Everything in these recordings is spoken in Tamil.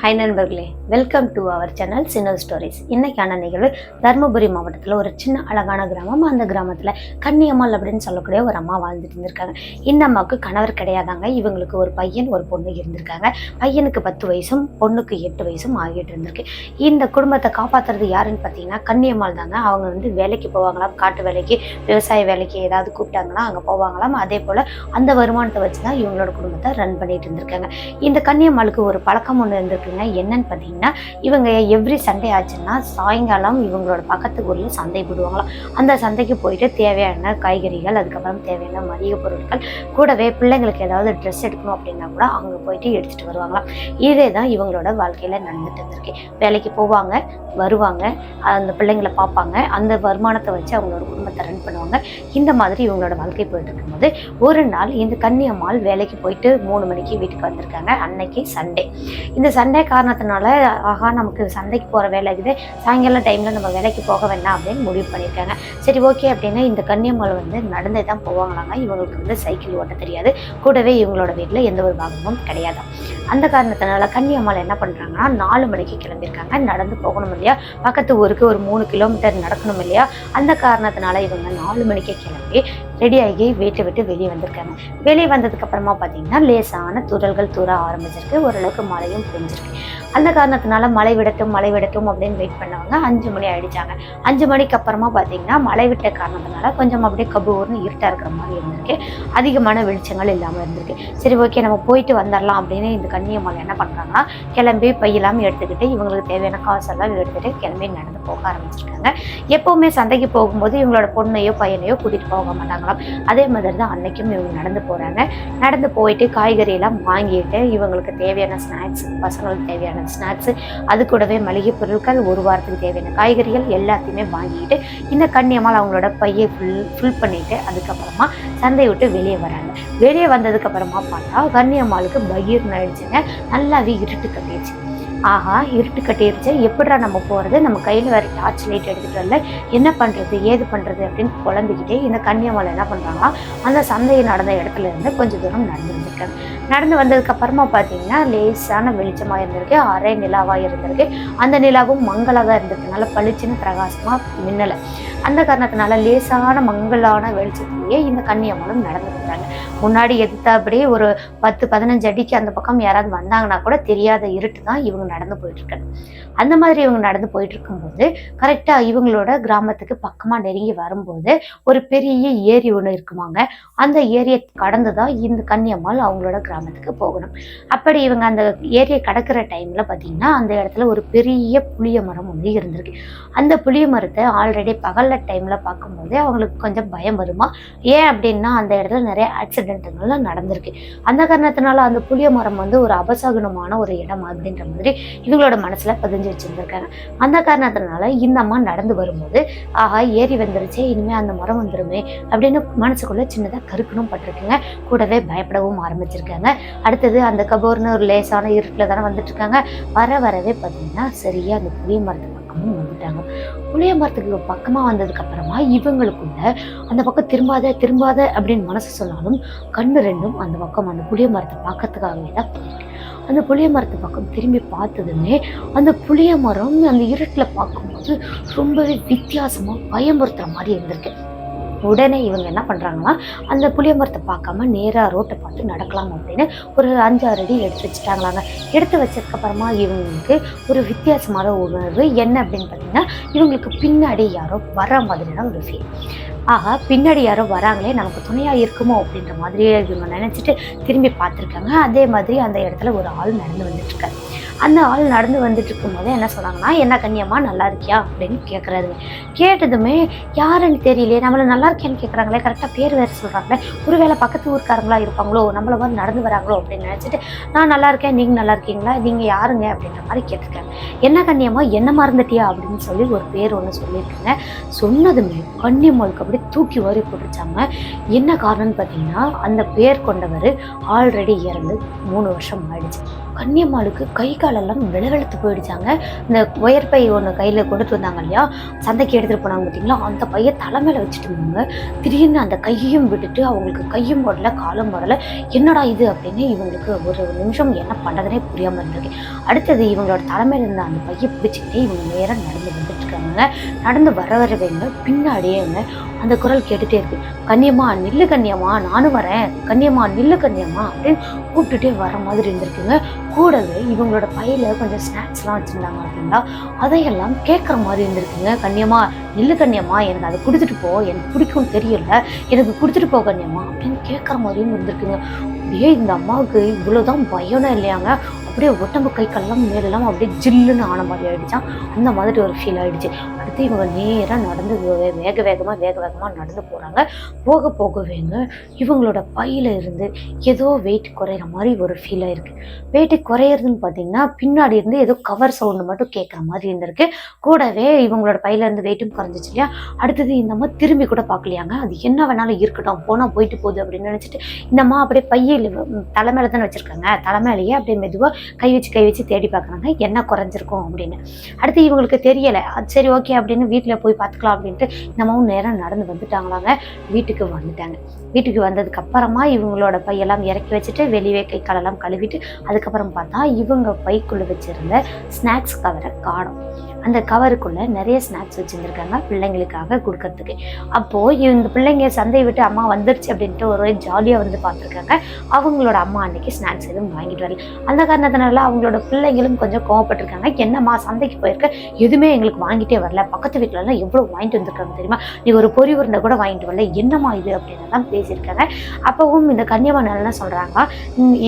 ஹாய் நண்பர்களே welcome to our channel cine stories இன்றைக்கான நிகழ்வு தருமபுரி மாவட்டத்தில் ஒரு சின்ன அழகான கிராமம். அந்த கிராமத்தில் கன்னியம்மாள் அப்படின்னு சொல்லக்கூடிய ஒரு அம்மா வாழ்ந்துட்டு இருந்திருக்காங்க. இந்த அம்மாவுக்கு கணவர் கிடையாதாங்க. இவங்களுக்கு ஒரு பையன் ஒரு பொண்ணு இருந்திருக்காங்க. பையனுக்கு பத்து வயசும் பொண்ணுக்கு எட்டு வயசும் ஆகிட்டு இருந்திருக்கு. இந்த குடும்பத்தை காப்பாற்றுறது யாருன்னு பார்த்தீங்கன்னா கன்னியம்மாள் தாங்க. அவங்க வந்து வேலைக்கு போவாங்களாம். காட்டு வேலைக்கு விவசாய வேலைக்கு ஏதாவது கூப்பிட்டாங்கன்னா அங்கே போவாங்களாம். அதே போல் அந்த வருமானத்தை வச்சு தான் இவங்களோட குடும்பத்தை ரன் பண்ணிட்டு இருந்திருக்காங்க. இந்த கன்னியம்மாளுக்கு ஒரு பழக்கம் ஒன்று அப்படின்னா என்னன்னு பார்த்தீங்கன்னா இவங்க எவ்ரி சண்டே ஆச்சுன்னா சாயங்காலம் இவங்களோட பக்கத்து ஊரில் சந்தை போடுவாங்களாம் அந்த சந்தைக்கு போயிட்டு தேவையான காய்கறிகள் அதுக்கப்புறம் தேவையான மளிகை பொருட்கள் கூடவே பிள்ளைங்களுக்கு ஏதாவது ட்ரெஸ் எடுக்கணும் அப்படின்னா கூட அங்கே போயிட்டு எடுத்துட்டு வருவாங்களாம். இதே தான் இவங்களோட வாழ்க்கையில் நடந்துட்டு இருந்திருக்கு. வேலைக்கு போவாங்க வருவாங்க அந்த பிள்ளைங்களை பார்ப்பாங்க அந்த வருமானத்தை வச்சு அவங்களோட குடும்பத்தை ரன் பண்ணுவாங்க. இந்த மாதிரி இவங்களோட வாழ்க்கை போயிட்டு இருக்கும்போது ஒரு நாள் இந்த கன்னியம்மாள் வேலைக்கு போயிட்டு மூணு மணிக்கு வீட்டுக்கு வந்திருக்காங்க. அன்னைக்கு சண்டே இந்த சண்டே காரணத்தினால ஆகா நமக்கு சந்தைக்கு போகிற வேலை இருக்குது. சாயங்காலம் டைமில் நம்ம வேலைக்கு போக வேண்டாம் அப்படின்னு முடிவு பண்ணியிருக்காங்க சரி ஓகே அப்படின்னு இந்த கன்னியம்மாள் வந்து நடந்தே தான் போவாங்களாங்க. இவங்களுக்கு வந்து சைக்கிள் ஓட்ட தெரியாது. கூடவே இவங்களோட வீட்டில் எந்த ஒரு பாகமும் கிடையாது. அந்த காரணத்தினால கன்னியம்மாள் என்ன பண்ணுறாங்கன்னா நாலு மணிக்கு கிளம்பியிருக்காங்க. நடந்து போகணும் இல்லையா? பக்கத்து ஊருக்கு ஒரு மூணு கிலோமீட்டர் நடக்கணும் இல்லையா? அந்த காரணத்தினால இவங்க நாலு மணிக்கே கிளம்பி ரெடியாகி வீட்டை விட்டு வெளியே வந்திருக்காங்க. வெளியே வந்ததுக்கு அப்புறமா பார்த்தீங்கன்னா லேசான துறல்கள் தூர ஆரம்பிச்சிருக்கு. ஓரளவுக்கு மழையும் பிரிஞ்சிருக்கு அந்த காரணத்தினால மழை விடட்டும் மழை விடட்டும் அப்படின்னு வெயிட் பண்ணவங்க அஞ்சு மணி ஆயிடுச்சாங்க. அஞ்சு மணிக்கு அப்புறமா பார்த்தீங்கன்னா மழை விட்ட காரணத்தினால கொஞ்சம் அப்படியே கபூர்னு இருட்டாக இருக்கிற மாதிரி இருந்திருக்கு. அதிகமான வெளிச்சங்கள் இல்லாமல் இருந்திருக்கு. சரி ஓகே நம்ம போயிட்டு வந்துடலாம் அப்படின்னு இந்த கன்னியம்மாள் என்ன பண்ணுறாங்கன்னா கிளம்பி பையெல்லாம் எடுத்துக்கிட்டு இவங்களுக்கு தேவையான காசெல்லாம் எடுத்துகிட்டு கிளம்பி நடந்து போக ஆரம்பிச்சிருக்காங்க. எப்போவுமே சந்தைக்கு போகும்போது இவங்களோட பொண்ணையோ பையனையோ கூட்டிகிட்டு போக மாட்டாங்க. மாட்டாங்களாம் அதே மாதிரி தான் அன்னைக்கும் இவங்க நடந்து போகிறாங்க நடந்து போயிட்டு காய்கறி எல்லாம் வாங்கிட்டு இவங்களுக்கு தேவையான ஸ்நாக்ஸ் பசங்களுக்கு தேவையான ஸ்நாக்ஸ் அது கூடவே மளிகை பொருட்கள் ஒரு வாரத்துக்கு தேவையான காய்கறிகள் எல்லாத்தையுமே வாங்கிட்டு இந்த கன்னியம்மாள் அவங்களோட பையை ஃபுல் ஃபுல் பண்ணிட்டு அதுக்கப்புறமா சந்தையை விட்டு வெளியே வராங்க. வெளியே வந்ததுக்கப்புறமா பார்த்தா கன்னியம்மாளுக்கு பகீர்னு ஆயிடுச்சுங்க. நல்லாவே இருட்டு கட்டிடுச்சு ஆஹா இருட்டு கட்டிருச்சு. எப்படா நம்ம போகிறது நம்ம கையில் வேறு டார்ச் லைட் எடுத்துகிட்டு வரல என்ன பண்ணுறது ஏது பண்ணுறது அப்படின்னு குழம்பிக்கிட்டே இந்த கன்னியமலை என்ன பண்ணுறாங்கன்னா அந்த சந்தை நடந்த இடத்துல இருந்து கொஞ்சம் தூரம் நடந்து வந்திருக்காங்க நடந்து வந்ததுக்கப்புறமா பார்த்தீங்கன்னா லேசான வெளிச்சமாக இருந்திருக்கு. அரை நிலாவாக இருந்திருக்கு. அந்த நிலாவும் மங்களாக இருந்திருக்கு. பளிச்சுன்னு பிரகாசமாக மின்னலை. அந்த காரணத்தினால லேசான மங்களான வெளிச்சத்திலேயே இந்த கன்னியம்மனும் நடந்து போகிறாங்க முன்னாடி எதிர்த்தாப்படியே ஒரு பத்து பதினஞ்சு அடிக்கு அந்த பக்கம் யாராவது வந்தாங்கன்னா கூட தெரியாத இருட்டு தான் இவங்க நடந்து போயிட்டு இருக்காங்க அந்த மாதிரி இவங்க நடந்து போயிட்டு இருக்கும்போது கரெக்டாக இவங்களோட கிராமத்துக்கு பக்கமாக நெருங்கி வரும்போது ஒரு பெரிய ஏரி ஒன்று இருக்குமாங்க. அந்த ஏரியை கடந்து தான் இந்த கன்னியம்மாள் அவங்களோட கிராமத்துக்கு போகணும். அப்படி இவங்க அந்த ஏரியை கடக்கிற டைமில் பார்த்தீங்கன்னா அந்த இடத்துல ஒரு பெரிய புளிய மரம் ஒன்று இருந்திருக்கு. அந்த புளிய மரத்தை ஆல்ரெடி பகலில் டைமில் பார்க்கும்போது அவங்களுக்கு கொஞ்சம் பயம் வருமா? ஏன் அப்படின்னா அந்த இடத்துல நிறைய ஆக்சிடென்ட்டுங்கள்லாம் நடந்திருக்கு. அந்த காரணத்தினால அந்த புளிய மரம் வந்து ஒரு அபசகுனமான ஒரு இடம் அப்படின்ற மாதிரி இவங்களோட மனசில் பதிஞ்சு வச்சுருந்துருக்காங்க. அந்த காரணத்தினால இந்த அம்மா நடந்து வரும்போது ஆஹா ஏறி வந்துருச்சே இனிமேல் அந்த மரம் வந்துருமே அப்படின்னு மனசுக்குள்ளே சின்னதாக கருக்கணும் பட்டிருக்குங்க. கூடவே பயப்படவும் ஆரம்பிச்சிருக்காங்க. அடுத்தது அந்த கபோர்னு ஒரு லேசான இருட்டில் தானே வந்துட்டு இருக்காங்க. வர வரவே பார்த்தீங்கன்னா சரியாக அந்த புளிய மரத்து பக்கமும் வந்துட்டாங்க. புளிய மரத்துக்கு பக்கமாக வந்ததுக்கு அப்புறமா இவங்களுக்குள்ள அந்த பக்கம் திரும்பாத திரும்பாத அப்படின்னு மனசு சொன்னாலும் கண்ணு ரெண்டும் அந்த பக்கம் அந்த புளிய மரத்தை பார்க்கறதுக்காகவே தான் போயிருக்கு. அந்த புளிய மரத்து பக்கம் திரும்பி பார்த்ததுமே அந்த புளிய மரம் அந்த இருட்டில் பார்க்கும்போது ரொம்பவே வித்தியாசமாக பயமுறுத்துகிற மாதிரி இருந்திருக்கு. உடனே இவங்க என்ன பண்ணுறாங்கன்னா அந்த புளிய மரத்தை பார்க்காம நேராக ரோட்டை பார்த்து நடக்கலாம் அப்படின்னு ஒரு அஞ்சாறு அடி எடுத்து வச்சுட்டாங்களாங்க. எடுத்து வச்சதுக்கப்புறமா இவங்களுக்கு ஒரு வித்தியாசமான உணர்வு என்ன அப்படின்னு பார்த்தீங்கன்னா இவங்களுக்கு பின்னாடி யாரோ வர மாதிரியான ஒரு ஃபீல் ஆக பின்னாடி யாரோ வராங்களே நமக்கு துணையாக இருக்குமோ அப்படின்ற மாதிரி இவங்க நினச்சிட்டு திரும்பி பார்த்துருக்காங்க. அதே மாதிரி அந்த இடத்துல ஒரு ஆள் நடந்து வந்துட்டுருக்காரு அந்த ஆள் நடந்து வந்துட்டு இருக்கும்போது என்ன சொன்னாங்கன்னா என்ன கண்ணியம்மா நல்லா இருக்கியா? அப்படின்னு கேட்குறாரு கேட்டதுமே யாருன்னு தெரியலையே நம்மளை நல்லா இருக்கியான்னு கேட்குறாங்களே கரெக்டாக பேர் வேறு சொல்கிறாங்களே ஒருவேளை பக்கத்து ஊருக்காரங்களா இருப்பாங்களோ நம்மளை மாதிரி நடந்து வராங்களோ? அப்படின்னு நினச்சிட்டு நான் நல்லா இருக்கேன் நீங்கள் நல்லா இருக்கீங்களா? நீங்கள் யாருங்க? அப்படின்ற மாதிரி கேட்டிருக்காங்க என்ன கண்ணியம்மா என்ன மறந்துட்டியா? அப்படின்னு சொல்லி ஒரு பேர் ஒன்று சொல்லியிருக்காங்க. சொன்னதுமே கண்ணியம்மாளுக்கு அப்படியே தூக்கி வாரி போட்டுச்சாங்க என்ன காரணம்னு பார்த்தீங்கன்னா அந்த பேர் கொண்டவர் ஆல்ரெடி இறந்து மூணு வருஷம் ஆயிடுச்சு. கன்னியம்மாளுக்கு கை கால் காலெல்லாம் விளவெழுத்து போயிடுச்சாங்க. இந்த ஒயர் பை ஒன்று கையில் கொடுத்து வந்தாங்க இல்லையா? சந்தைக்கு எடுத்துகிட்டு போனாங்க பார்த்தீங்களா? அந்த பையை மேலே வச்சுட்டு இருந்தாங்க. திடீர்னு அந்த கையையும் விட்டுட்டு அவங்களுக்கு கையும் போடல காலும் போடல என்னடா இது? அப்படின்னு இவங்களுக்கு ஒரு நிமிஷம் என்ன பண்ணுறதுனே புரியாமல் இருந்திருக்கு. அடுத்தது இவங்களோட தலைமையில் இருந்த அந்த பையை பிடிச்சிக்கிட்டே இவங்க நேராக நடந்து வந்துட்டு இருக்காங்க. நடந்து வர வரவேங்க பின்னாடியேங்க அந்த குரல் கேட்டுகிட்டே இருக்கு. கன்னியம்மா நில்லு கன்னியம்மா நானும் வரேன். கன்னியம்மா நில்லு கன்னியம்மா அப்படின்னு கூப்பிட்டுட்டே வர மாதிரி இருந்திருக்குங்க. கூடவே இவங்களோட பையில் கொஞ்சம் ஸ்நாக்ஸ்லாம் வச்சுருந்தாங்க அப்படின்னா அதையெல்லாம் கேட்குற மாதிரி இருந்திருக்குங்க. கன்னியம்மா நெல்லு கன்னியம்மா எனக்கு அதை கொடுத்துட்டு போ. எனக்கு பிடிக்கும்னு தெரியல. எனக்கு கொடுத்துட்டு போ கன்னியம்மா அப்படின்னு கேட்குற மாதிரியும் இருந்திருக்குங்க. அப்படியே இந்த அம்மாவுக்கு இவ்வளோதான் பயம்னா இல்லையாங்க? அப்படியே உடம்பு கை கல்லாம் மேலெல்லாம் அப்படியே ஜில்லுன்னு ஆன மாதிரி ஆகிடுச்சான் அந்த மாதிரி ஒரு ஃபீல் ஆகிடுச்சு அடுத்து இவங்க நேராக நடந்து வேக வேகமாக வேக வேகமாக நடந்து போகிறாங்க போக போகவேங்க இவங்களோட பையில் இருந்து ஏதோ வெயிட் குறையிற மாதிரி ஒரு ஃபீல் ஆயிருக்கு. வெயிட் குறையிறதுன்னு பார்த்தீங்கன்னா பின்னாடி இருந்து ஏதோ கவர் சவுண்டு மட்டும் கேட்குற மாதிரி இருந்திருக்கு. கூடவே இவங்களோட பையில இருந்து வெயிட்டும் குறைஞ்சிச்சு இல்லையா? அடுத்தது இந்த மாதிரி திரும்பி கூட பார்க்கலையாங்க அது என்ன வேணாலும் இருக்கட்டும் போனால் போயிட்டு போகுது அப்படின்னு நினச்சிட்டு இந்தம்மா அப்படியே பையில் தலைமையில தானே தலை தலைமையிலேயே அப்படியே மெதுவாக கை வச்சு கை வச்சு தேடி பார்க்குறாங்க. என்ன குறைஞ்சிருக்கும் அப்படின்னு. அடுத்து இவங்களுக்கு தெரியலை. அது சரி ஓகே அப்படின்னு வீட்டில் போய் பார்த்துக்கலாம் அப்படின்ட்டு நம்மவும் நேரம் நடந்து வந்துட்டாங்களாங்க. வீட்டுக்கு வந்துட்டாங்க. வீட்டுக்கு வந்ததுக்கு அப்புறமா இவங்களோட பையெல்லாம் இறக்கி வச்சுட்டு வெளியே கை காலெல்லாம் கழுவிட்டு அதுக்கப்புறம் பார்த்தா இவங்க பைக்குள்ளே வச்சிருந்த ஸ்நாக்ஸ் கவரை காணும். அந்த கவருக்குள்ளே நிறைய ஸ்நாக்ஸ் வச்சுருந்துருக்காங்க பிள்ளைங்களுக்காக கொடுக்கறதுக்கு. அப்போது இந்த பிள்ளைங்க சந்தையை விட்டு அம்மா வந்துருச்சு அப்படின்ட்டு ஒரு ஜாலியாக வந்து பார்த்துருக்காங்க. அவங்களோட அம்மா அன்றைக்கி ஸ்நாக்ஸ் எதுவும் வாங்கிட்டு வரல. அந்த காரணத்தினால அவங்களோட பிள்ளைங்களும் கொஞ்சம் கோவப்பட்டிருக்காங்க. என்னம்மா சந்தைக்கு போயிருக்க? எதுவுமே எங்களுக்கு வாங்கிட்டே வரல. பக்கத்து வீட்டிலலாம் எவ்வளோ வாங்கிட்டு வந்திருக்காங்க தெரியுமா? நீ ஒரு பொறி உருண்டை கூட வாங்கிட்டு வரல. என்னம்மா இது அப்படின்னு தான் பேசியிருக்காங்க. அப்பவும் இந்த கன்னியம்மா என்ன சொல்கிறாங்க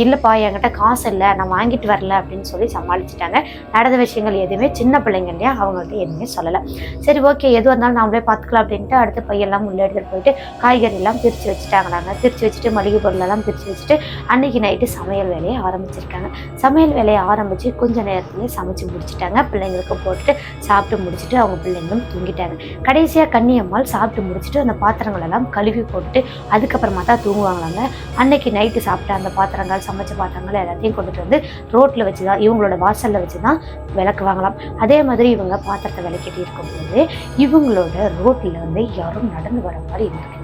இல்லைப்பா என்கிட்ட காசு இல்லை. நான் வாங்கிட்டு வரல. அப்படின்னு சொல்லி சமாளிச்சிட்டாங்க. நடந்த விஷயங்கள் எதுவுமே சின்ன பிள்ளைங்க இல்லையா? அவங்கள்ட்ட எதுவுமே சொல்லலை. சரி ஓகே எதுவாக இருந்தாலும் நாமளே பார்த்துக்கலாம் அப்படின்ட்டு அடுத்து பையெல்லாம் உள்ளே எடுத்துகிட்டு போயிட்டு காய்கறி எல்லாம் பிரித்து வச்சுட்டாங்களாங்க. பிரித்து வச்சுட்டு மளிகை பொருள் எல்லாம் பிரித்து வச்சுட்டு அன்னைக்கு நைட்டு சமையல் வேலையை ஆரம்பிச்சிருக்காங்க. சமையல் வேலையை ஆரம்பித்து கொஞ்ச நேரத்துலேயே சமைச்சு முடிச்சிட்டாங்க. பிள்ளைங்களுக்கு போட்டுட்டு சாப்பிட்டு முடிச்சுட்டு அவங்க பிள்ளைங்களும் தூங்கிட்டாங்க. கடைசியாக கன்னியம்மாள் சாப்பிட்டு முடிச்சுட்டு அந்த பாத்திரங்களெல்லாம் கழுவி போட்டுட்டு அதுக்கப்புறமா தான் தூங்குவாங்களாங்க. அன்னைக்கு நைட்டு சாப்பிட்ட அந்த பாத்திரங்கள் சமைச்ச பாத்திரங்கள் எல்லாத்தையும் கொண்டுட்டு வந்து ரோட்டில் வச்சு தான் இவங்களோட வாசலில் வச்சு தான் விளக்குவாங்களாம். அதே மாதிரி இவங்க பாத்திரத்தை விளக்கிட்டு இருக்கும்போது இவங்களோட ரோட்டில் வந்து யாரும் நடந்து வர மாதிரி இருந்திருக்குங்க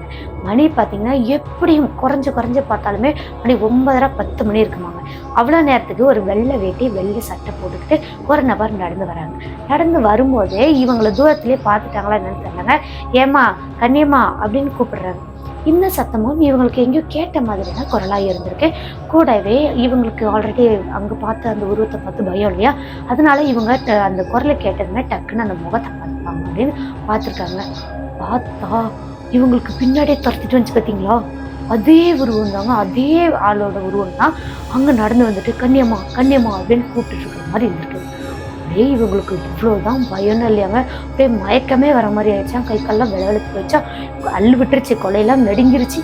மணி பார்த்தீங்கன்னா எப்படியும் குறைஞ்சு குறைஞ்சு பார்த்தாலுமே மணி ஒன்பதரை பத்து மணி இருக்குமாங்க. அவ்வளோ நேரத்துக்கு ஒரு வெள்ளை வேட்டி வெள்ளை சட்டை போட்டுக்கிட்டு ஒரு நபர் நடந்து வராங்க. நடந்து வரும்போதே இவங்களை தூரத்துலேயே பார்த்துட்டாங்களா என்னன்னு தெரியலங்க. ஏமா கண்ணியம்மா அப்படின்னு கூப்பிடுறாங்க. இந்த சத்தமும் இவங்களுக்கு எங்கேயோ கேட்ட மாதிரியான குரலாக இருந்திருக்கு. கூடவே இவங்களுக்கு ஆல்ரெடி அங்கே பார்த்த அந்த உருவத்தை பார்த்து பயம் இல்லையா? அதனால இவங்க அந்த குரலை கேட்டதுமே டக்குன்னு அந்த முகத்தை பார்த்துப்பாங்க அப்படின்னு பார்த்துருக்காங்க. பார்த்தா இவங்களுக்கு பின்னாடியே துரத்திட்டு வந்துச்சு பார்த்தீங்களா அதே உருவம் தாங்க அதே ஆளோட உருவம் தான் அங்கே நடந்து வந்துட்டு கன்னியம்மா கன்னியம்மா அப்படின்னு கூப்பிட்டுட்டு இருக்கிற மாதிரி இருந்திருக்கு. அப்படியே இவங்களுக்கு இவ்வளோதான் பயம்னு இல்லையாங்க அப்படியே மயக்கமே வர மாதிரி ஆயிடுச்சான் கை கால்லாம் விளவெழுத்து போயிடுச்சா அள்ளு விட்டுருச்சு கொலையெல்லாம் நெடுங்கிருச்சு.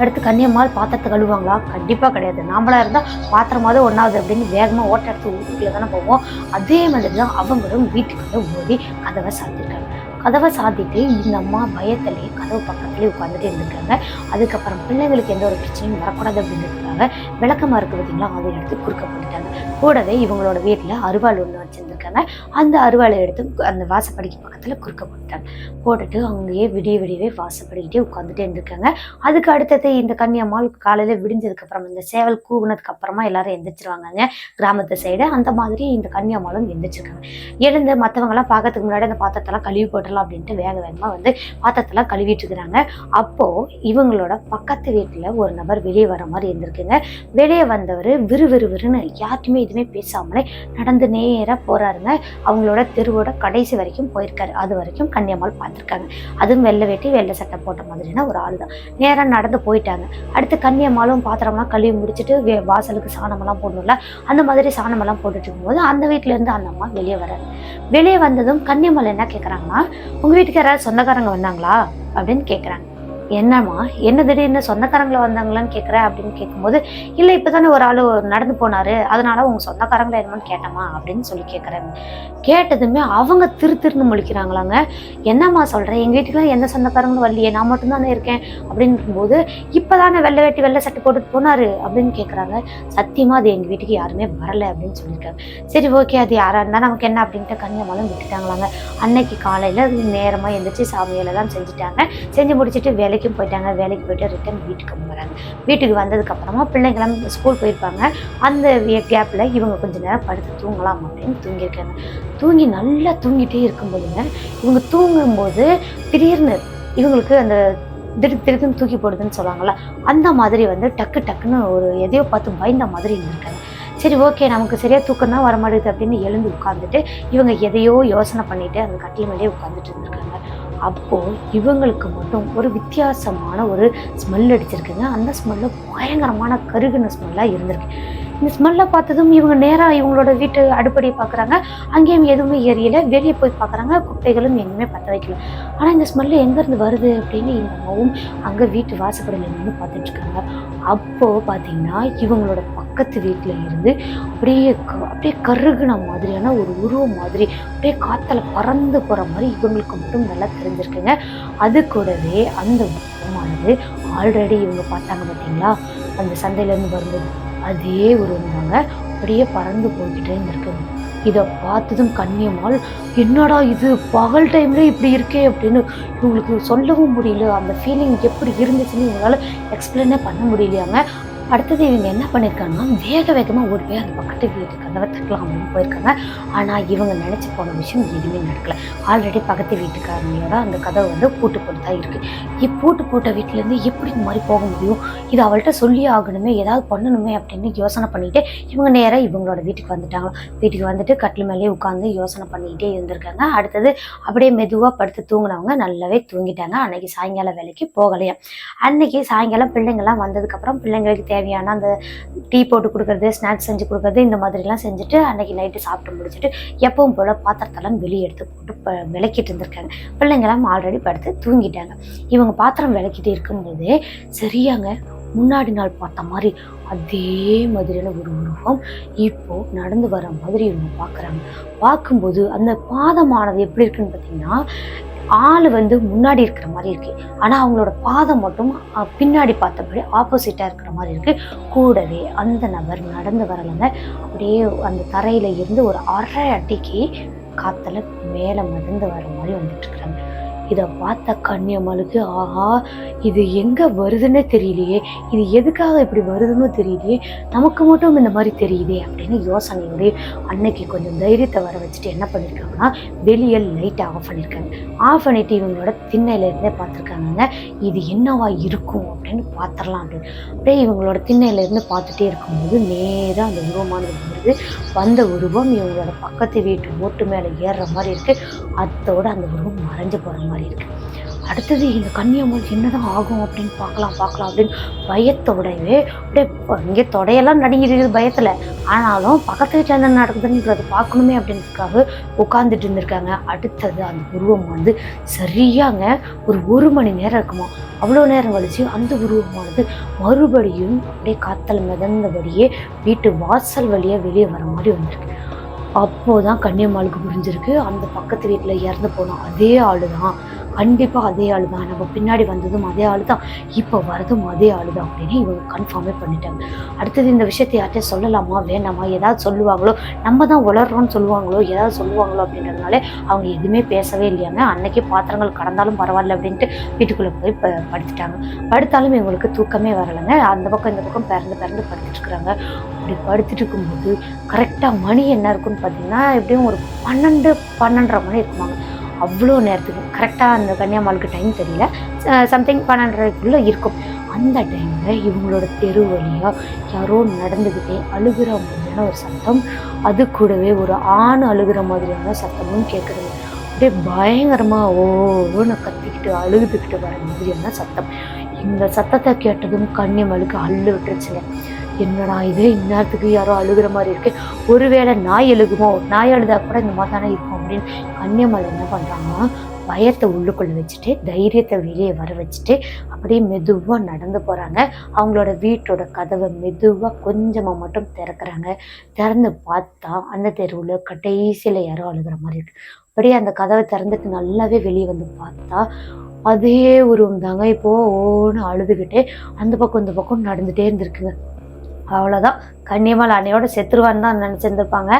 அடுத்து கன்னியம்மாள் பாத்திரத்தை கழுவாங்களா கண்டிப்பாக கிடையாது. நாமளாக இருந்தால் பாத்திரமாவது ஒன்றாவது அப்படின்னு வேகமாக ஓட்ட எடுத்து வீட்டுக்குள்ள தானே போவோம். அதே மாதிரி தான் அவங்களும் வீட்டுக்குள்ளே ஓடி கதவை சாத்திருக்காங்க. கதவை சாத்திட்டு இந்த அம்மா பயத்திலேயே கதவு பக்கத்துலேயே உட்காந்துட்டு இருந்திருக்காங்க. அதுக்கப்புறம் பிள்ளைங்களுக்கு எந்த ஒரு பிரச்சனையும் வரக்கூடாது அப்படின்றதுக்காக விளக்கமாக இருக்கு பார்த்தீங்களா? அதை எடுத்து குறுக்க போட்டுட்டாங்க. கூடவே இவங்களோட வீட்டில் அருவாள் ஒன்று வச்சுருந்துருக்காங்க. அந்த அருவாளை எடுத்து அந்த வாசப்படிக்கு பக்கத்தில் குறுக்க போட்டுட்டாங்க. போட்டுட்டு அங்கேயே விடிய விடியவே வாசப்படிக்கிட்டே உட்காந்துட்டே இருந்திருக்காங்க. அதுக்கு அடுத்தது இந்த கன்னியம்மாள் காலையில் விடிஞ்சதுக்கப்புறம் இந்த சேவல் கூகுனதுக்கு அப்புறமா எல்லாரும் எந்திரிச்சிருவாங்கங்க. கிராமத்து சைடு அந்த மாதிரி இந்த கன்னியம்மாளும் எந்திரிச்சிருக்காங்க. எழுந்து மற்றவங்களாம் பார்க்கறதுக்கு முன்னாடி அந்த பாத்திரத்தெல்லாம் கழுவி போட்டுடலாம் அப்படின்ட்டு வேக வேகமாக வந்து பாத்திரத்தெல்லாம் கழுவிட்டு இருக்கிறாங்க. அப்போது இவங்களோட பக்கத்து வீட்டில் ஒரு நபர் வெளியே வர மாதிரி இருந்திருக்குங்க. வெளியே வந்தவர் விறுவிறுவிறுன்னு யார்ட்டுமே எதுவுமே பேசாமலே நடந்து நேராக போகிறாருங்க அவங்களோட தெருவோட கடைசி வரைக்கும் போயிருக்காரு. அது வரைக்கும் கன்னியம்மாள் பார்த்துருக்காங்க. அதுவும் வெள்ளை வெட்டி வெள்ளை சட்டை போட்ட மாதிரினா ஒரு ஆள் தான். நேராக நடந்து போயிட்டாங்க. அடுத்து கன்னியம்மாளும் பாத்திரம்லாம் கழுவி முடிச்சுட்டு வே- வாசலுக்கு சாணமெல்லாம் போடணும்ல? அந்த மாதிரி சாணமெல்லாம் போட்டுட்டு இருக்கும்போது அந்த வீட்டிலேருந்து அந்த அம்மா வெளியே வராரு வெளியே வந்ததும் கன்னியம்மாள் என்ன கேட்குறாங்கன்னா உங்கள் வீட்டுக்கு யாராவது சொந்தக்காரங்க வந்தாங்களா? அப்படின்னு கேட்குறாங்க என்னம்மா என்ன திடீர்னு சொந்தக்காரங்களை வந்தாங்களான்னு கேட்குற அப்படின்னு கேட்கும்போது இல்லை இப்போ தானே ஒரு ஆள் நடந்து போனாரு அதனால உங்கள் சொந்தக்காரங்களை என்னமான்னு கேட்டமா அப்படின்னு சொல்லி கேட்குறாங்க கேட்டதுமே அவங்க திரு திருன்னு முழிக்கிறாங்களாங்க. என்னம்மா சொல்கிறேன் எங்கள் வீட்டுக்குலாம் எந்த சொந்தக்காரங்களும் வரலையே நான் மட்டும்தானே இருக்கேன் அப்படிங்கும்போது இப்போ தானே வெள்ளை வெட்டி வெள்ளை சட்டை போட்டுட்டு போனாரு அப்படின்னு கேட்குறாங்க சத்தியமாக அது எங்கள் வீட்டுக்கு யாருமே வரலை அப்படின்னு சொல்லியிருக்காங்க சரி ஓகே அது யாராக இருந்தால் நமக்கு என்ன? அப்படின்ட்டு கன்னியமாலும் விட்டுட்டாங்களாங்க. அன்னைக்கு காலையில் நேரமாக எழுந்திரிச்சு சாமியெல்லாம் செஞ்சுட்டாங்க. செஞ்சு முடிச்சுட்டு வேலைக்கும் போயிட்டாங்க வேலைக்கு போயிட்டு ரிட்டர்ன் வீட்டுக்கு போகிறாங்க வீட்டுக்கு வந்ததுக்கப்புறமா பிள்ளைங்களாம் ஸ்கூல் போயிருப்பாங்க. அந்த கேப்பில் இவங்க கொஞ்ச நேரம் படுத்து தூங்கலாம் அப்படின்னு தூங்கியிருக்காங்க. தூங்கி நல்லா தூங்கிட்டே இருக்கும்போதுங்க இவங்க தூங்கும்போது திடீர்னு இவங்களுக்கு அந்த திடு திடுக்குன்னு தூக்கி போடுதுன்னு சொல்லுவாங்கள்ல அந்த மாதிரி வந்து டக்கு டக்குன்னு ஒரு எதையோ பார்த்து பயந்த மாதிரி இருந்திருக்காங்க. சரி ஓகே நமக்கு சரியா தூக்கம் தான் வரமாட்டேங்குது அப்படின்னு எழுந்து உட்காந்துட்டு இவங்க எதையோ யோசனை பண்ணிவிட்டு அந்த கட்டில் மேலேயே உட்காந்துட்டு இருந்திருக்காங்க. அப்போது இவங்களுக்கு மட்டும் ஒரு வித்தியாசமான ஒரு ஸ்மெல் அடிச்சிருக்குங்க. அந்த ஸ்மெல்லு பயங்கரமான கருகுன ஸ்மெல்லாக இருந்திருக்கு. இந்த ஸ்மெல்லை பார்த்ததும் இவங்க நேராக இவங்களோட வீட்டு அடுப்படியை பார்க்குறாங்க. அங்கேயும் எதுவுமே எரியல. வெளியே போய் பார்க்குறாங்க. குப்பைகளும் எங்கேயுமே பற்ற வைக்கல. ஆனால் இந்த ஸ்மெல்லு எங்கேருந்து வருது அப்படின்னு இந்த அம்மாவும் அங்கே வீட்டு வாசப்படியில் நின்று பார்த்துட்டுருக்காங்க அப்போது பார்த்தீங்கன்னா இவங்களோட பக்கத்து வீட்டில் இருந்து அப்படியே க- அப்படியே கருகுன மாதிரியான ஒரு உருவம் மாதிரி அப்படியே காற்றுல பறந்து போகிற மாதிரி இவங்களுக்கு மட்டும் நல்லா தெரிஞ்சிருக்குங்க. அது கூடவே அந்த உருவமானது ஆல்ரெடி இவங்க பார்த்தாங்க பார்த்தீங்களா? அந்த சந்தையிலேருந்து வரும்போது அதே உருவம் தாங்க அப்படியே பறந்து போய்கிட்டே இருந்திருக்குங்க இதை பார்த்ததும் கண்ணியம்மாள் என்னடா இது? பகல் டைம்ல இப்படி இருக்கே அப்படின்னு இவங்களுக்கு சொல்லவும் முடியல. அந்த ஃபீலிங் எப்படி இருந்துச்சுன்னு இவங்களால எக்ஸ்பிளைனே பண்ண முடியலையாங்க. அடுத்தது இவங்க என்ன பண்ணியிருக்காங்கன்னா வேக வேகமாக ஓடி போய் அந்த பக்கத்து வீட்டு கதவை தட்டலாம் அப்படின்னு போயிருக்காங்க. ஆனால் இவங்க நினச்சி போன விஷயம் எதுவுமே நடக்கல. ஆல்ரெடி பக்கத்து வீட்டுக்காரங்களோட அந்த கதவை வந்து பூட்டு போட்டு தான் இருக்குது பூட்டு போட்ட வீட்டிலேருந்து எப்படி இந்த மாதிரி போக முடியும்? இது அவள்கிட்ட சொல்லி ஆகணுமே ஏதாவது பண்ணணுமே அப்படின்னு யோசனை பண்ணிட்டு இவங்க நேராக இவங்களோட வீட்டுக்கு வந்துட்டாங்க. வீட்டுக்கு வந்துட்டு கட்டில் மேலேயே உட்காந்து யோசனை பண்ணிக்கிட்டே இருந்திருக்காங்க. அடுத்தது அப்படியே மெதுவாக படுத்து தூங்கினவங்க நல்லாவே தூங்கிட்டாங்க. அன்னைக்கு சாயங்கால வேலைக்கு போகலையா. அன்னைக்கு சாயங்காலம் பிள்ளைங்கள்லாம் வந்ததுக்கப்புறம் பிள்ளைங்களுக்கு தேவையான அந்த டீ போட்டு கொடுக்கறது ஸ்நாக்ஸ் செஞ்சு கொடுக்கறது இந்த மாதிரிலாம் செஞ்சுட்டு அன்றைக்கி நைட்டு சாப்பிட்டு முடிச்சுட்டு எப்பவும் போல் பாத்திரத்தெல்லாம் வெளியே எடுத்து போட்டு ப விளக்கிட்டு இருந்திருக்காங்க. பிள்ளைங்களாம் ஆல்ரெடி படுத்து தூங்கிட்டாங்க. இவங்க பாத்திரம் விளக்கிட்டு இருக்கும்போது சரியாங்க முன்னாடி நாள் பார்த்த மாதிரி அதே மாதிரியான ஒரு உருவம் இப்போ நடந்து வர மாதிரி இவங்க பார்க்குறாங்க பார்க்கும்போது அந்த பாதமானது எப்படி இருக்குன்னு பார்த்தீங்கன்னா ஆள் வந்து முன்னாடி இருக்கிற மாதிரி இருக்கு. ஆனால் அவங்களோட பாதம் மட்டும் பின்னாடி பார்த்தபடி ஆப்போசிட்டாக இருக்கிற மாதிரி இருக்கு. கூடவே அந்த நபர் நடந்து வரலங்க. அப்படியே அந்த தரையில இருந்து ஒரு அரை அடிக்கு காத்துல மேலே மிதந்து வர மாதிரி வந்துட்டு இருக்கிறாங்க இதை பார்த்த கன்னியம்மாளுக்கு ஆஹா இது எங்கே வருதுன்னே தெரியலையே. இது எதுக்காக இப்படி வருதுன்னு தெரியலையே. நமக்கு மட்டும் இந்த மாதிரி தெரியுதே அப்படின்னு யோசனையோடய அன்னைக்கு கொஞ்சம் தைரியத்தை வர வச்சுட்டு என்ன பண்ணியிருக்காங்கன்னா வெளியே லைட்டை ஆஃப் பண்ணியிருக்காங்க ஆஃப் பண்ணிட்டு இவங்களோட திண்ணையிலேருந்தே பார்த்துருக்காங்க இது என்னவா இருக்கும் அப்படின்னு பார்த்துடலாம் அப்படின்னு. அப்படியே இவங்களோட திண்ணையிலேருந்து பார்த்துட்டே இருக்கும்போது நேராக அந்த உருவமானது வருது வந்த உருவம் இவங்களோட பக்கத்து வீட்டு ஓட்டு மேலே ஏறுற மாதிரி இருக்குது அதோட அந்த உருவம் மறைஞ்சு போகிற மாதிரி இருக்கு. அடுத்தது இந்த கன்னியம்மன் என்னதான் ஆகும் அப்படின்னு பார்க்கலாம் பார்க்கலாம் அப்படின்னு பயத்தோடவே அப்படியே இங்கே தொடையெல்லாம் நடுங்கிருக்குது பயத்தில். ஆனாலும் பக்கத்து வீட்டில் என்ன நடக்குதுன்றது பார்க்கணுமே அப்படின்றதுக்காக உட்காந்துட்டு இருந்திருக்காங்க. அடுத்தது அந்த உருவம் வந்து சரியாங்க ஒரு ஒரு மணி நேரம் இருக்குமா? அவ்வளோ நேரம் கழிச்சு அந்த உருவமானது மறுபடியும் அப்படியே காத்தல் மிதந்தபடியே வீட்டு வாசல் வழியாக வெளியே வர மாதிரி வந்திருக்கு. அப்போதான் கன்னியம்மாளுக்கு புரிஞ்சிருக்கு. அந்த பக்கத்து வீட்டில் இறந்து போனோம் அதே ஆளு தான் கண்டிப்பாக அதே ஆளு தான் நம்ம பின்னாடி வந்ததும் அதே ஆளு தான் இப்போ வரதும் அதே ஆளு தான் அப்படின்னு இவங்க கன்ஃபார்மே பண்ணிட்டாங்க. அடுத்தது இந்த விஷயத்தை யார்கிட்டயும் சொல்லலாமா வேண்டாமா ஏதாவது சொல்லுவாங்களோ நம்ம தான் உளறோம்னு சொல்லுவாங்களோ ஏதாவது சொல்லுவாங்களோ அப்படின்றதுனால அவங்க எதுவுமே பேசவே இல்லையாங்க அன்னைக்கே பாத்திரங்கள் கடந்தாலும் பரவாயில்ல அப்படின்ட்டு வீட்டுக்குள்ளே போய் ப படுத்துட்டாங்க. படுத்தாலும் இவங்களுக்கு தூக்கமே வரலைங்க. அந்த பக்கம் இந்த பக்கம் பிறந்து பிறந்து படுத்துட்டு இருக்கிறாங்க அப்படி படுத்துட்டு இருக்கும்போது கரெக்டாக மணி என்ன இருக்குன்னு பார்த்தீங்கன்னா எப்படியும் ஒரு பன்னெண்டு பன்னெண்டரை மணி இருக்குமாங்க. அவ்வளோ நேரத்துக்கு கரெக்டாக அந்த கன்னியாமாளுக்கு டைம் தெரியல. சம்திங் பன்னெண்டரைக்குள்ளே இருக்கும். அந்த டைமில் இவங்களோட தெரு வழியாக யாரோ நடந்துக்கிட்டே அழுகிற மாதிரியான ஒரு சத்தம் அது கூடவே ஒரு ஆண் அழுகிற மாதிரியான சத்தமும் கேட்குறது அப்படியே பயங்கரமாக ஓன்னு கத்திக்கிட்டு அழுதுகிட்டு வர மாதிரியான சத்தம். இந்த சத்தத்தை கேட்டதும் கன்னியமலுக்கு அள்ளு விட்டுருச்சுங்க. என்னடா இது? இந்நேரத்துக்கு யாரோ அழுகிற மாதிரி இருக்கு. ஒருவேளை நாய் எழுகுமோ நாய் அழுதா கூட இந்த மாதிரி தானே இருக்கும் அப்படின்னு கன்னியமலை என்ன பண்ணுறாங்கன்னா பயத்தை உள்ளுக்குள்ளே வச்சுட்டு தைரியத்தை வெளியே வர வச்சுட்டு அப்படியே மெதுவாக நடந்து போகிறாங்க அவங்களோட வீட்டோட கதவை மெதுவாக கொஞ்சமாக மட்டும் திறக்கிறாங்க. திறந்து பார்த்தா அந்த தெருவில் கடைசியில் யாரோ அழுகிற மாதிரி இருக்கு. அப்படியே அந்த கதவை திறந்துட்டு நல்லாவே வெளியே வந்து பார்த்தா அதே உருவம் தாங்க இப்போ ஓன்னு அழுதுகிட்டே அந்த பக்கம் இந்த பக்கம் நடந்துகிட்டே இருந்திருக்குங்க. அவ்வளோதான் கண்ணியமால் அன்னையோட செத்துருவான்னு தான் நினச்சிருந்துருப்பாங்க.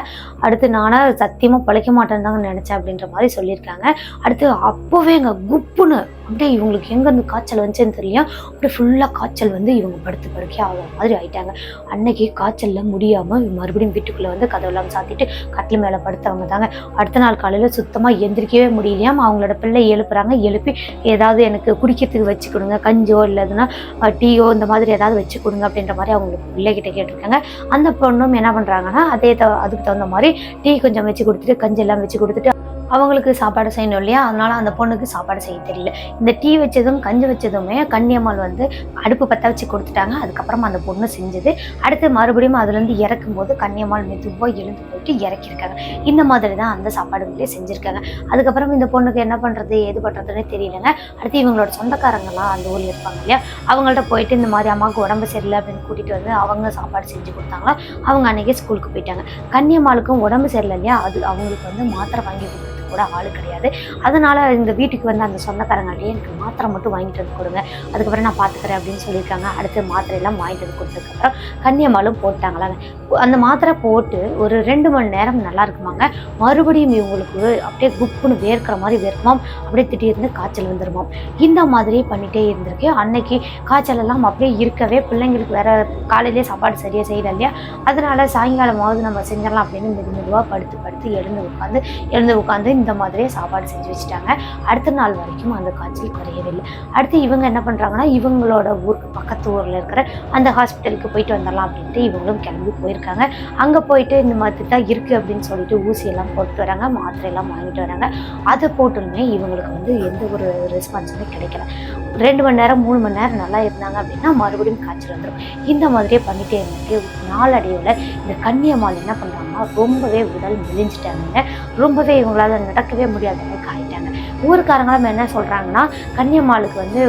அடுத்து நானாக சத்தியமாக பழைக்க மாட்டேன்னு தாங்க நினச்சேன் அப்படின்ற மாதிரி சொல்லியிருக்காங்க. அடுத்து அப்போவே எங்கள் குப்புன்னு அப்படியே இவங்களுக்கு எங்கேருந்து காய்ச்சல் வந்துச்சுன்னு தெரியும். அப்படியே ஃபுல்லாக காய்ச்சல் வந்து இவங்க படுத்து படுக்கே ஆகிற மாதிரி ஆயிட்டாங்க. அன்னைக்கு காய்ச்சலில் முடியாமல் மறுபடியும் வீட்டுக்குள்ளே வந்து கதவெல்லாம் சாத்திட்டு கட்டில் மேலே படுத்தவங்க தாங்க. அடுத்த நாள் காலையில் சுத்தமாக எந்திரிக்கவே முடியலையாம் அவங்களோட பிள்ளை எழுப்புறாங்க. எழுப்பி ஏதாவது எனக்கு குடிக்கிறதுக்கு வச்சு கொடுங்க. கஞ்சோ இல்லைன்னா டீயோ இந்த மாதிரி ஏதாவது வச்சு கொடுங்க அப்படின்ற மாதிரி அவங்களுக்கு பிள்ளைகிட்ட கேட்டிருக்காங்க. அந்த பொண்ணும் என்ன பண்ணுறாங்கன்னா அதே த அதுக்கு தகுந்த மாதிரி டீ கொஞ்சம் வச்சு கொடுத்துட்டு கஞ்செல்லாம் வச்சு கொடுத்துட்டு அவங்களுக்கு சாப்பாடு செய்யணும் இல்லையா? அதனால அந்த பொண்ணுக்கு சாப்பாடு செய்ய தெரியல. இந்த டீ வச்சதும் கஞ்சி வச்சதுமே கன்னியம்மாள் வந்து அடுப்பு பற்ற வச்சு கொடுத்துட்டாங்க. அதுக்கப்புறமா அந்த பொண்ணு செஞ்சது. அடுத்து மறுபடியும் அதுலேருந்து இறக்கும்போது கன்னியம்மாள் மெதுவாக எழுந்து போயிட்டு இறக்கியிருக்காங்க. இந்த மாதிரி தான் அந்த சாப்பாடுங்களே செஞ்சுருக்காங்க. அதுக்கப்புறம் இந்த பொண்ணுக்கு என்ன பண்ணுறது எது பண்ணுறதுன்னு தெரியலங்க. அடுத்து இவங்களோட சொந்தக்காரங்கெல்லாம் அந்த ஊரில் இருப்பாங்க இல்லையா? அவங்கள்ட்ட போயிட்டு இந்த மாதிரி அம்மாவுக்கு உடம்பு சரியில்லை அப்படின்னு கூட்டிகிட்டு வந்து அவங்க சாப்பாடு செஞ்சு கொடுத்தாங்களா அவங்க அன்றைக்கே ஸ்கூலுக்கு போயிட்டாங்க. கன்னியம்மாளுக்கும் உடம்பு சரியில்லை இல்லையா? அது அவங்களுக்கு வந்து மாத்திரை வாங்கி கொடுத்தாங்க. கூட ஆள் கிடையாது. அதனால இந்த வீட்டுக்கு வந்து அந்த சொந்தக்காரங்கள்ட்டே எனக்கு மாத்திரை மட்டும் வாங்கிட்டு வந்து கொடுங்க. அதுக்கப்புறம் நான் பார்த்துக்கிறேன் அப்படின்னு சொல்லியிருக்காங்க. அடுத்து மாத்திரையெல்லாம் வாங்கிட்டு வந்து கொடுத்ததுக்கப்புறம் கன்னியம்மாளும் போட்டாங்களாங்க அந்த மாத்திரை போட்டு ஒரு ரெண்டு மணி நேரம் நல்லா இருக்குமாங்க. மறுபடியும் இவங்களுக்கு அப்படியே குப்புன்னு வேர்க்கிற மாதிரி வேர்க்குமாம். அப்படியே திடீர்னு காய்ச்சல் வந்துருமாம். இந்த மாதிரி பண்ணிட்டே இருந்திருக்கு. அன்னைக்கு காய்ச்சல் எல்லாம் அப்படியே இருக்கவே பிள்ளைங்களுக்கு வேற காலையிலே சாப்பாடு சரியாக செய்யல இல்லையா? அதனால சாயங்காலமாவது நம்ம செஞ்சிடலாம் அப்படின்னு மெது மெதுவாக படுத்து படுத்து எழுந்து உட்காந்து எழுந்து உட்காந்து இந்த மாதிரியே சாப்பாடு செஞ்சு வச்சுட்டாங்க. அடுத்த நாள் வரைக்கும் அந்த காய்ச்சல் குறையவே இல்லை அடுத்து இவங்க என்ன பண்ணுறாங்கன்னா இவங்களோட ஊருக்கு பக்கத்து ஊரில் இருக்கிற அந்த ஹாஸ்பிட்டலுக்கு போயிட்டு வந்துடலாம் அப்படின்ட்டு இவங்களும் கிளம்பி போயிருக்காங்க. அங்கே போயிட்டு இந்த மாதிரி தான் இருக்குது அப்படின்னு சொல்லிட்டு ஊசியெல்லாம் போட்டு வராங்க மாத்திரையெல்லாம் வாங்கிட்டு வராங்க. அதை போட்டுமே இவங்களுக்கு வந்து எந்த ஒரு ரெஸ்பான்ஸுமே கிடைக்கல. ரெண்டு மணி நேரம் மூணு மணி நேரம் நல்லா இருந்தாங்க அப்படின்னா மறுபடியும் காய்ச்சல் வந்துடும் இந்த மாதிரியே பண்ணிட்டே இருந்துட்டு நாளடைவில் இந்த கன்னியம்மாள் என்ன பண்ணுறாங்கன்னா ரொம்பவே உடல் மெலிஞ்சிட்டாங்க. ரொம்பவே இவங்களால நடக்கவே முடியாத அளவுக்கு ஆகிட்டாங்க ஊருக்காரங்களும் என்ன சொல்கிறாங்கன்னா கன்னியம்மாளுக்கு வந்து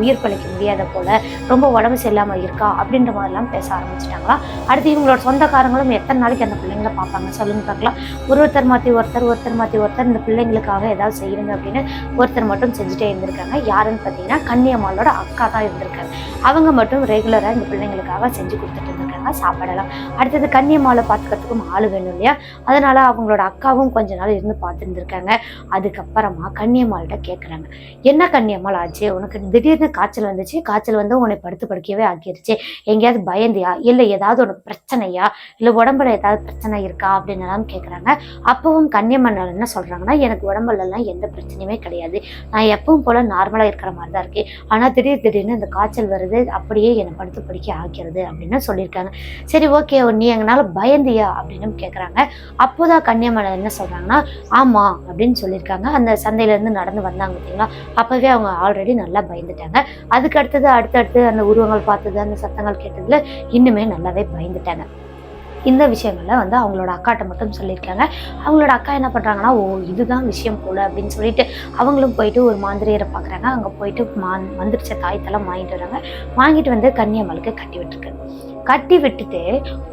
உயிர் பழிக்க முடியாத போல் ரொம்ப உடம்பு சரியில்லாமல் இருக்கா அப்படின்ற மாதிரிலாம் பேச ஆரம்பிச்சிட்டாங்களா? அடுத்து இவங்களோட சொந்தக்காரங்களும் எத்தனை நாளைக்கு அந்த பிள்ளைங்கள பார்ப்பாங்க? சொல்லுங்க பார்க்கலாம். ஒரு ஒருத்தர் மாற்றி ஒருத்தர் ஒருத்தர் மாற்றி ஒருத்தர் இந்த பிள்ளைங்களுக்காக ஏதாவது செய்யணுங்க அப்படின்னு ஒருத்தர் மட்டும் செஞ்சுட்டே இருந்திருக்காங்க. யாருன்னு பார்த்தீங்கன்னா கன்னியம்மாளோட அக்கா தான் இருந்திருக்காங்க. அவங்க மட்டும் ரெகுலராக இந்த பிள்ளைங்களுக்காக செஞ்சு கொடுத்துட்டு இருந்திருக்காங்க சாப்பிடலாம். அடுத்தது கன்னியம்மாவை பார்த்துக்கிறதுக்கும் ஆள் வேணும் இல்லையா? அதனால அவங்களோட அக்காவும் கொஞ்ச நாள் இருந்து பார்த்துருந்துருக்காங்க. அதுக்கப்புறமா கன்னியம்மாள்கிட்ட கேட்குறாங்க என்ன கன்னியம்மாள் ஆச்சு? உனக்கு திடீர்னு காய்ச்சல் வந்துச்சு? காய்ச்சல் வந்து உன்னை படுத்து படுக்கவே ஆக்கிருச்சு. எங்கேயாவது பயந்தியா? இல்லை ஏதாவது உனக்கு பிரச்சனையா? இல்லை உடம்புல ஏதாவது பிரச்சனை இருக்கா? அப்படின்னு எல்லாம் கேட்குறாங்க அப்பவும் கன்னியம்மன் என்ன சொல்கிறாங்கன்னா எனக்கு உடம்புலலாம் எந்த பிரச்சனையுமே கிடையாது. நான் எப்பவும் போல் நார்மலாக இருக்கிற மாதிரி தான் இருக்குது ஆனால் திடீர் திடீர்னு இந்த காய்ச்சல் வருது. அப்படியே என்னை படுத்து படிக்க ஆக்கிறது அப்படின்னு சொல்லியிருக்காங்க. சரி ஓகே நீ எங்கனால பயந்தியா? அப்படின்னு கேட்குறாங்க அப்போதான் கன்னியமலை என்ன சொல்கிறாங்கன்னா ஆமாம் அப்படின்னு சொல்லியிருக்காங்க. அந்த சந்தையிலேருந்து நடந்து வந்தாங்க பார்த்தீங்களா? அப்போவே அவங்க ஆல்ரெடி நல்லா பயந்துட்டாங்க. அதுக்கு அடுத்தது அடுத்தடுத்து அந்த உருவங்கள் பார்த்தது அந்த சத்தங்கள் கேட்டதுல இன்னுமே நல்லாவே பயந்துட்டாங்க. இந்த விஷயங்களை வந்து அவங்களோட அக்காட்ட மட்டும் சொல்லியிருக்காங்க. அவங்களோட அக்கா என்ன பண்ணுறாங்கன்னா ஓ இதுதான் விஷயம் போல அப்படின்னு சொல்லிட்டு அவங்களும் போயிட்டு ஒரு மாந்திரியரை பார்க்குறாங்க அங்கே போயிட்டு மா மந்திரிச்ச தாயத்தெல்லாம் வாங்கிட்டு வராங்க. வாங்கிட்டு வந்து கன்னியம்மலுக்கு கட்டி விட்டுருக்கு. கட்டி விட்டுட்டு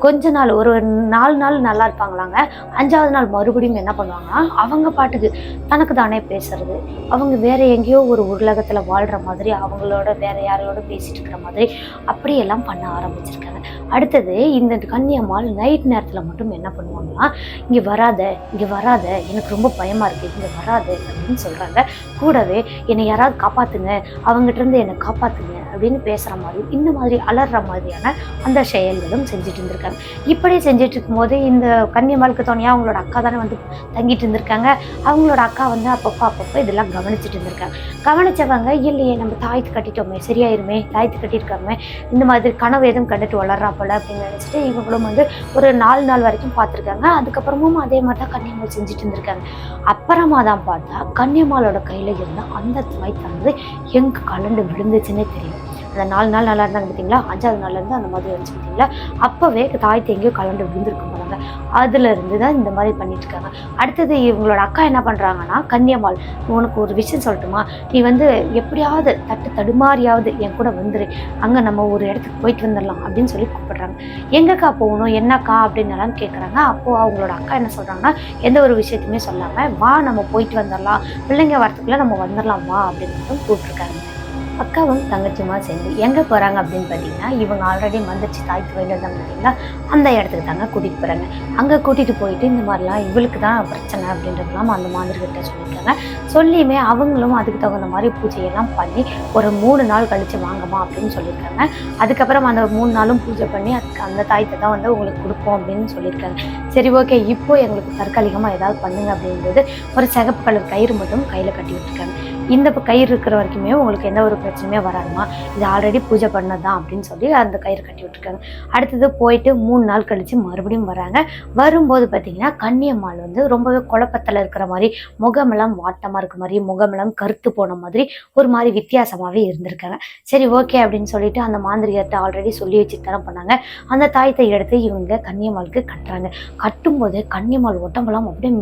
கொஞ்ச நாள் ஒரு நாலு நாள் நல்லா இருப்பாங்களாங்க. அஞ்சாவது நாள் மறுபடியும் என்ன பண்ணுவாங்கன்னா அவங்க பாட்டுக்கு தனக்கு தானே பேசுறது. அவங்க வேற எங்கேயோ ஒரு உலகத்துல வாழ்ற மாதிரி அவங்களோட வேற யாரோட பேசிட்டு இருக்கிற மாதிரி அப்படியெல்லாம் பண்ண ஆரம்பிச்சிருக்காங்க. அடுத்தது இந்த கன்னியம்மாள் நைட் நேரத்துல மட்டும் என்ன பண்ணுவாங்கன்னா இங்க வராத இங்க வராத எனக்கு ரொம்ப பயமா இருக்கு இங்க வராது அப்படின்னு சொல்றாங்க. கூடவே என்னை யாராவது காப்பாத்துங்க அவங்ககிட்ட இருந்து என்னை காப்பாத்துங்க அப்படின்னு பேசுகிற மாதிரி இந்த மாதிரி அலற மாதிரியான அந்த செயல்களும் செஞ்சுட்டு இருந்திருக்காங்க. இப்படி செஞ்சுட்டு இருக்கும்போது இந்த கன்னியம்மாளுக்கு தோணியாக அவங்களோட அக்கா தானே வந்து தங்கிட்டு இருந்திருக்காங்க. அவங்களோட அக்கா வந்து அப்பப்போ அப்பப்போ இதெல்லாம் கவனிச்சிட்டு இருந்திருக்காங்க. கவனிச்சவங்க இல்லையே நம்ம தாய்த்து கட்டிட்டோமே சரியாயிருமே தாய்த்து கட்டியிருக்காமே இந்த மாதிரி கனவு எதுவும் கண்டுட்டு வளர்றா போல அப்படின்னு நினச்சிட்டு இவங்களும் வந்து ஒரு நாலு நாள் வரைக்கும் பார்த்துருக்காங்க. அதுக்கப்புறமும் அதே மாதிரி தான் கன்னியம்மாள் செஞ்சுட்டு இருந்திருக்காங்க. அப்புறமா தான் பார்த்தா கன்னியம்மாளோட கையில் இருந்த அந்த துவைத்தானது எங்கே கலண்டு விழுந்துச்சுன்னே தெரியும் அந்த நாலு நாள் நல்லா இருந்தாங்க பார்த்தீங்களா? அஞ்சாவது நாள்லேருந்து அந்த மாதிரி இருந்துச்சு பார்த்தீங்களா? அப்போவே தாய் தேங்கியோ கலண்டு விழுந்திருக்கு போகிறாங்க அதுலேருந்து தான் இந்த மாதிரி பண்ணிட்டு இருக்காங்க. அடுத்தது இவங்களோட அக்கா என்ன பண்ணுறாங்கன்னா கன்னியம்மாள் உனக்கு ஒரு விஷயம் சொல்லட்டுமா? நீ வந்து எப்படியாவது தட்டு தடுமாறியாவது என் கூட வந்துரு. அங்கே நம்ம ஒரு இடத்துக்கு போயிட்டு வந்துடலாம் அப்படின்னு சொல்லி கூப்பிடுறாங்க. எங்கக்கா போகணும்? என்னக்கா? அப்படின்னு எல்லாம் கேட்குறாங்க அப்போ அவங்களோட அக்கா என்ன சொல்கிறாங்கன்னா எந்த ஒரு விஷயத்தையுமே சொல்லாமல் வா நம்ம போயிட்டு வந்துடலாம் பிள்ளைங்க வரத்துக்குள்ளே நம்ம வந்துடலாம் வா அப்படின்னு மட்டும் கூப்பிட்டுருக்காங்க. அக்காவும் தங்கச்சியுமா சேர்ந்து எங்கே போகிறாங்க அப்படின்னு பார்த்தீங்கன்னா இவங்க ஆல்ரெடி மந்திரிச்சு தாய்க்கு வேண்டியிருந்தாங்க பார்த்தீங்களா அந்த இடத்துக்கு தாங்க கூட்டிகிட்டு போகிறாங்க அங்கே கூட்டிகிட்டு போயிட்டு இந்த மாதிரிலாம் இவளுக்கு தான் பிரச்சனை அப்படின்றதுலாம் அந்த மாதிரிகிட்ட சொல்லியிருக்காங்க. சொல்லியுமே அவங்களும் அதுக்கு தகுந்த மாதிரி பூஜையெல்லாம் பண்ணி ஒரு மூணு நாள் கழித்து வாங்கம்மா அப்படின்னு சொல்லியிருக்காங்க. அதுக்கப்புறம் அந்த மூணு நாளும் பூஜை பண்ணி அதுக்கு அந்த தாயத்தை தான் வந்து உங்களுக்கு கொடுப்போம் அப்படின்னு சொல்லியிருக்காங்க. சரி ஓகே இப்போ எங்களுக்கு தற்காலிகமாக ஏதாவது பண்ணுங்க அப்படின்றது ஒரு சிகப்பு கலர் கயிறு மட்டும் கையில் கட்டி விட்டுருக்காங்க. இந்த கயிறு இருக்கிற வரைக்குமே உங்களுக்கு எந்த ஒரு பிரச்சனையுமே வராதுமா இது ஆல்ரெடி பூஜை பண்ணது தான் அப்படின்னு சொல்லி அந்த கயிறு கட்டி விட்டுருக்காங்க. அடுத்தது போயிட்டு மூணு நாள் கழித்து மறுபடியும் வராங்க. வரும்போது பார்த்தீங்கன்னா கன்னியம்மாள் வந்து ரொம்பவே குழப்பத்தில் இருக்கிற மாதிரி முகமெல்லாம் வாட்டமாக இருக்க மாதிரி முகமெல்லாம் கருத்து போன மாதிரி ஒரு மாதிரி வித்தியாசமாகவே இருந்திருக்காங்க. சரி ஓகே அப்படின்னு சொல்லிட்டு அந்த மாந்திரிகத்தை ஆல்ரெடி சொல்லி வச்சு தரம் பண்ணாங்க. அந்த தாயத்தை எடுத்து இவங்க கன்னியம்மாளுக்கு கட்டுறாங்க. கட்டும்போது கன்னியம்மாள் உடம்பெல்லாம் அப்படியே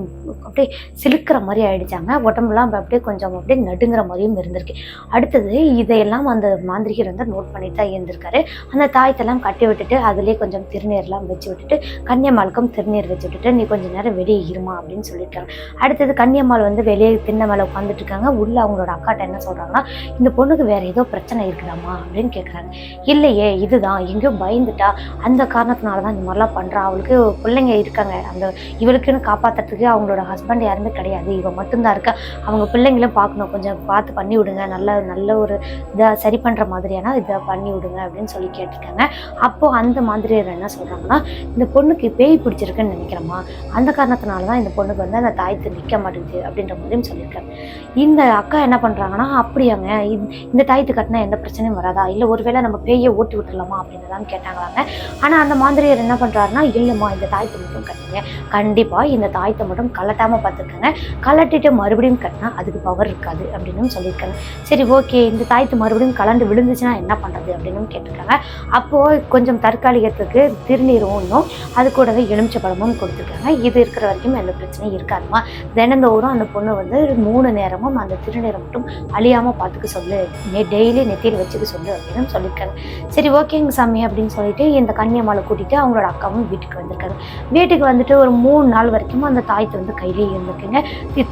அப்படியே சிலுக்கிற மாதிரி ஆயிடுச்சாங்க. உடம்பெல்லாம் அப்படியே கொஞ்சம் அப்படியே நடுங்கிற மாதிரியும் இருந்திருக்கு. அடுத்தது இதையெல்லாம் அந்த மாந்திரிகர் வந்து நோட் பண்ணி தான் இருந்திருக்காரு. அந்த தாயத்தெல்லாம் கட்டி விட்டுட்டு அதுலேயே கொஞ்சம் திருநீர்லாம் வச்சு விட்டுட்டு கன்னியம்மாளுக்கும் திருநீர் வச்சு விட்டுட்டு நீ கொஞ்ச நேரம் வெளியே இருமா அப்படின்னு சொல்லியிருக்காங்க. அடுத்தது கன்னியம்மாள் வந்து வெளியே திண்ணை மேலே உட்காந்துட்டு இருக்காங்க. உள்ள அவங்களோட அக்காட்ட என்ன சொல்கிறாங்கன்னா இந்த பொண்ணுக்கு வேற ஏதோ பிரச்சனை இருக்குதாம்மா அப்படின்னு கேட்குறாங்க இல்லையே இதுதான். எங்கேயோ பயந்துட்டா. அந்த காரணத்தினால தான் இந்த மாதிரிலாம் பண்ணுறா அவளுக்கு பிள்ளைங்க இருக்காங்க. அந்த இவளுக்குன்னு காப்பாற்றுறதுக்கு அவங்களோட ஹஸ்பண்ட் யாருமே கிடையாது. இவன் மட்டும்தான் இருக்கா. அவங்க பிள்ளைங்களும் பார்க்கணும். கொஞ்சம் கொஞ்சம் பார்த்து பண்ணி விடுங்க. நல்ல நல்ல ஒரு இதை சரி பண்ணுற மாதிரியான இதை பண்ணி விடுங்க அப்படின்னு சொல்லி கேட்டிருக்காங்க. அப்போது அந்த மாதிரி என்ன சொல்கிறாங்கன்னா இந்த பொண்ணுக்கு பேய் பிடிச்சிருக்குன்னு நினைக்கிறேம்மா. அந்த காரணத்தினால தான் இந்த பொண்ணுக்கு வந்து அந்த தாய்த்து நிற்க மாட்டேங்குது அப்படின்ற மாதிரியும் சொல்லியிருக்காங்க இந்த அக்கா என்ன பண்ணுறாங்கன்னா அப்படியாங்க இந்த- இந்த கட்டினா எந்த பிரச்சனையும் வராதா? இல்லை ஒருவேளை நம்ம பேயை ஓட்டி விட்டுலாமா அப்படின்னு தான் கேட்டாங்களாங்க. ஆனால் அந்த மாதிரியார் என்ன பண்ணுறாருன்னா இல்லைம்மா இந்த தாய்த்தை மட்டும் கட்டுங்க. கண்டிப்பாக இந்த தாய்த்தை மட்டும் கலட்டாமல் பார்த்துக்கோங்க. கலட்டிட்டு மறுபடியும் கட்டினா அதுக்கு பவர் இருக்காது. அப்படின்னு சொல்லியிருக்காங்க. சரி ஓகே இந்த தாயத்து மறுபடியும் கலந்து விழுந்துச்சுன்னா என்ன பண்றது அப்படின்னு கேட்டிருக்காங்க. அப்போ கொஞ்சம் தற்காலிகத்துக்கு திருநீர் ஒன்றும் அது கூடவே எலுமிச்சை பழமும் கொடுத்துருக்காங்க. இது இருக்கிற வரைக்கும் எந்த பிரச்சனையும் இருக்காதுமா தினந்தோறும் அந்த பொண்ணு வந்து மூணு நேரமும் அந்த திருநீரை மட்டும் அழியாமல் பார்த்துக்க சொல்லு. டெய்லி நெத்தியில் வச்சுக்க சொல்லு அப்படின்னு சொல்லியிருக்காங்க. சரி ஓகேங்க சாமி அப்படின்னு சொல்லிட்டு இந்த கன்னியம்மாவை கூட்டிட்டு அவங்களோட அக்காவும் வீட்டுக்கு வந்திருக்காங்க. வீட்டுக்கு வந்துட்டு ஒரு மூணு நாள் வரைக்கும் அந்த தாயத்தை வந்து கையிலேயே இருந்திருக்குங்க.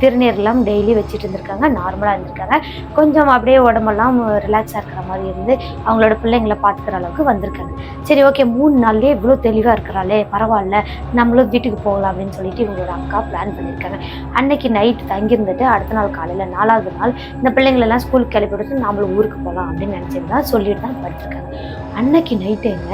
திருநீர்லாம் டெய்லி வச்சுட்டு இருந்திருக்காங்க. நார்மலாக இருந்திருக்காங்க கொஞ்சம் அப்படியே உடம்பெல்லாம் ரிலாக்ஸாக இருக்கிற மாதிரி இருந்து அவங்களோட பிள்ளைங்களை பார்த்துக்கிற அளவுக்கு வந்திருக்காங்க. சரி ஓகே மூணு நாள்லேயே இவ்வளோ தெளிவாக இருக்கிறாளே பரவாயில்ல நம்மளும் வீட்டுக்கு போகலாம் அப்படின்னு சொல்லிட்டு இவங்களோட அக்கா பிளான் பண்ணியிருக்காங்க. அன்னைக்கு நைட் தங்கியிருந்துட்டு அடுத்த நாள் காலையில் நாலாவது நாள் இந்த பிள்ளைங்களெல்லாம் ஸ்கூலுக்கு கிளப்பி விட்டுட்டு நாமளும் ஊருக்கு போகலாம் அப்படின்னு நினச்சிருந்தா சொல்லிட்டு தான் படுத்திருக்காங்க. அன்னைக்கு நைட்டுங்க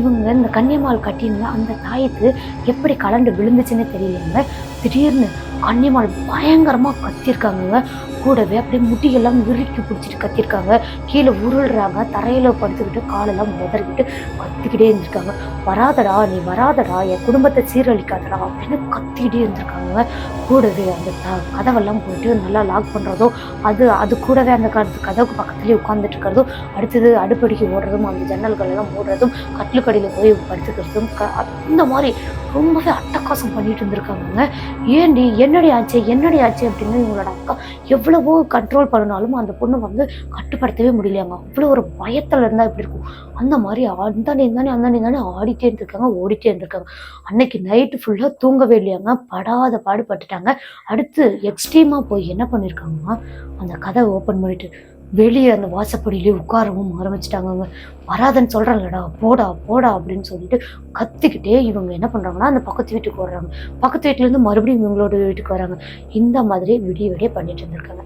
இவங்க இந்த கன்னியம்மாள் கட்டியிருந்த அந்த தாயத்து எப்படி கலண்டு விழுந்துச்சுன்னு தெரியலங்க. திடீர்னு கன்னியம்மாள் பயங்கரமாக கத்தியிருக்காங்க கூடவே அப்படியே முட்டியெல்லாம் இறுக்கி பிடிச்சிட்டு கத்திருக்காங்க. கீழே உருள்றாங்க. தரையில் படுத்துக்கிட்டு காலெல்லாம் உதறிக்கிட்டு கத்திக்கிட்டே இருந்திருக்காங்க. வராதடா நீ வராதடா என் குடும்பத்தை சீரழிக்காதடா அப்படின்னு கத்திக்கிட்டே இருந்திருக்காங்க. கூடவே அந்த கதவெல்லாம் போயிட்டு நல்லா லாக் பண்ணுறதோ அது அது கூடவே அந்த கதவுக்கு பக்கத்துலேயே உட்காந்துட்டு இருக்கிறதும் அடுத்தது அடுப்படிக்கு ஓடுறதும் அந்த ஜன்னல்கள் எல்லாம் மூடுறதும் கட்டிலுக்கடியில் போய் படுத்துக்கிறதும் க அந்த மாதிரி ரொம்பவே அட்டகாசம் பண்ணிட்டு இருந்திருக்காங்க ஏண்டி என்னடி ஆச்சு என்னடி ஆச்சு அப்படின்னு இவங்களோட அக்கா எவ்வளவோ கண்ட்ரோல் பண்ணினாலும் அந்த பொண்ணு வந்து கட்டுப்படுத்தவே முடியலையாங்க. அவ்வளோ ஒரு பயத்தில் இருந்தால் இப்படி இருக்கும். அந்த மாதிரி அந்தாண்டி இருந்தானே அந்தாண்டி தானே ஆடிட்டே இருந்திருக்காங்க ஓடிட்டே இருந்திருக்காங்க. அன்னைக்கு நைட்டு ஃபுல்லாக தூங்கவே இல்லையாங்க. படாத பாடுபட்டுட்டாங்க. அடுத்து எக்ஸ்ட்ரீமாக போய் என்ன பண்ணியிருக்காங்கன்னா அந்த கதை ஓப்பன் பண்ணிட்டு வெளியே அந்த வாசப்படியிலே உட்காரவும் ஆரம்பிச்சிட்டாங்கங்க. வராதன்னு சொல்கிறேன்லடா போடா போடா அப்படின்னு சொல்லிட்டு கத்திக்கிட்டே இவங்க என்ன பண்ணுறாங்கன்னா அந்த பக்கத்து வீட்டுக்கு வர்றாங்க. பக்கத்து வீட்டிலேருந்து மறுபடியும் இவங்களோட வீட்டுக்கு வராங்க. இந்த மாதிரி விடிய விடிய பண்ணிட்டு இருந்திருக்காங்க.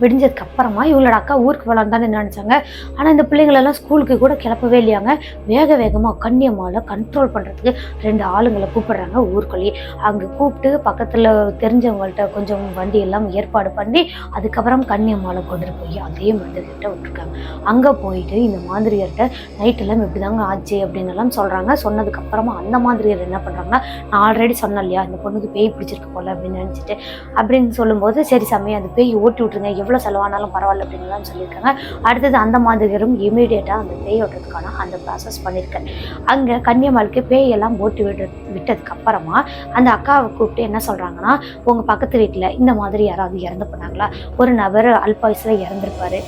விடிஞ்சதுக்கு அப்புறமா இவங்களோட அக்கா ஊருக்கு போகலான்னு நினச்சாங்க. ஆனால் இந்த பிள்ளைங்களெல்லாம் ஸ்கூலுக்கு கூட கிளப்பவே இல்லையாங்க. வேக வேகமாக கன்னியம்மாவை கண்ட்ரோல் பண்ணுறதுக்கு ரெண்டு ஆளுங்களை கூப்பிடுறாங்க ஊருக்குள்ளேயே. அங்கே கூப்பிட்டு பக்கத்தில் தெரிஞ்சவங்கள்ட்ட கொஞ்சம் வண்டி எல்லாம் ஏற்பாடு பண்ணி அதுக்கப்புறம் கன்னியம்மாவை கொண்டு போய் அதே மந்திரிகிட்ட விட்டுருக்காங்க. அங்கே போயிட்டு இந்த மாதிரியர்கிட்ட நைட்டெல்லாம் இப்படி தாங்க ஆச்சு அப்படின்னு எல்லாம் சொல்கிறாங்க சொன்னதுக்கப்புறமா அந்த மாதிரியர் என்ன பண்ணுறாங்கன்னா நான் ஆல்ரெடி சொன்னேன் இல்லையா இந்த பொண்ணுக்கு பேய் பிடிச்சிருக்கு போல அப்படின்னு நினச்சிட்டு அப்படின்னு சொல்லும்போது சரி சமயம் அந்த பேய் ஓட்டி விட்டுருங்க எவ்வளோ செலவானாலும் பரவாயில்ல அப்படின்லாம் சொல்லியிருக்காங்க. அடுத்தது அந்த மாதிரியும் இமீடியட்டாக அந்த பேய் ஓட்டுறதுக்கான அந்த ப்ராசஸ் பண்ணியிருக்கேன். அங்கே கன்னியம்மாளுக்கு பேயெல்லாம் போட்டு விட்டு விட்டதுக்கு அப்புறமா அந்த அக்காவை கூப்பிட்டு என்ன சொல்கிறாங்கன்னா உங்கள் பக்கத்து வீட்டில் இந்த மாதிரி யாராவது இறந்து போனாங்களா? ஒரு நபர் அல்பாயுஸில் இறந்துருப்பாரு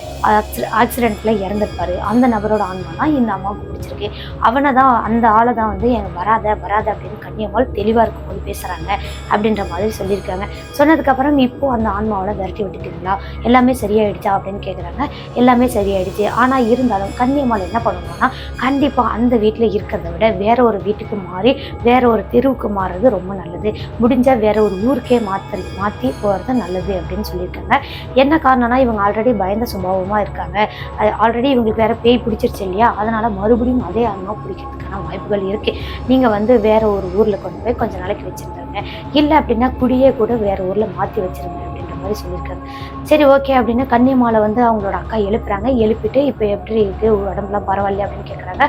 ஆக்சிடெண்ட்டில் இறந்துருப்பாரு. அந்த நபரோட ஆன்மா தான் இந்த அம்மாவுக்கு பிடிச்சிருக்கு. அவனை தான் அந்த ஆளை தான் வந்து எங்கள் வராத வராத அப்படின்னு கன்னியம்மாள் தெளிவாக இருக்கும்போது பேசுகிறாங்க அப்படின்ற மாதிரி சொல்லியிருக்காங்க. சொன்னதுக்கப்புறம் இப்போது அந்த ஆன்மாவோட விரட்டி விட்டுட்டீங்களா? எல்லாமே சரியாயிடுச்சா அப்படின்னு கேட்குறாங்க எல்லாமே சரியாயிடுச்சு. ஆனால் இருந்தாலும் கன்னியம்மாள் என்ன பண்ணுவாங்கன்னா கண்டிப்பாக அந்த வீட்டில் இருக்கிறத விட வேற ஒரு வீட்டுக்கு மாறி வேற ஒரு தெருவுக்கு மாறுறது ரொம்ப நல்லது. முடிஞ்சால் வேற ஒரு ஊருக்கே மாற்றி மாற்றி போகிறது நல்லது அப்படின்னு சொல்லியிருக்காங்க. என்ன காரணம்னா இவங்க ஆல்ரெடி பயந்த சுபாவமாக இருக்காங்க. ஆல்ரெடி இவங்களுக்கு வேற பேய் பிடிச்சிருச்சு இல்லையா? அதனால் மறுபடியும் அதே ஆன்மா பிடிக்கிறதுக்கான வாய்ப்புகள் இருக்குது நீங்கள் வந்து வேற ஒரு ஊரில் கொண்டு போய் கொஞ்ச நாளைக்கு வச்சுருந்தாங்க இல்லை அப்படின்னா குடியே கூட வேற ஊரில் மாற்றி வச்சிருங்க அப்படின்ற மாதிரி சொல்லியிருக்காங்க. சரி ஓகே அப்படின்னு கன்னியம்மாவை வந்து அவங்களோட அக்கா எழுப்புறாங்க. எழுப்பிட்டு இப்போ எப்படி இருக்குது உடம்புலாம் பரவாயில்லையா? அப்படின்னு கேட்குறாங்க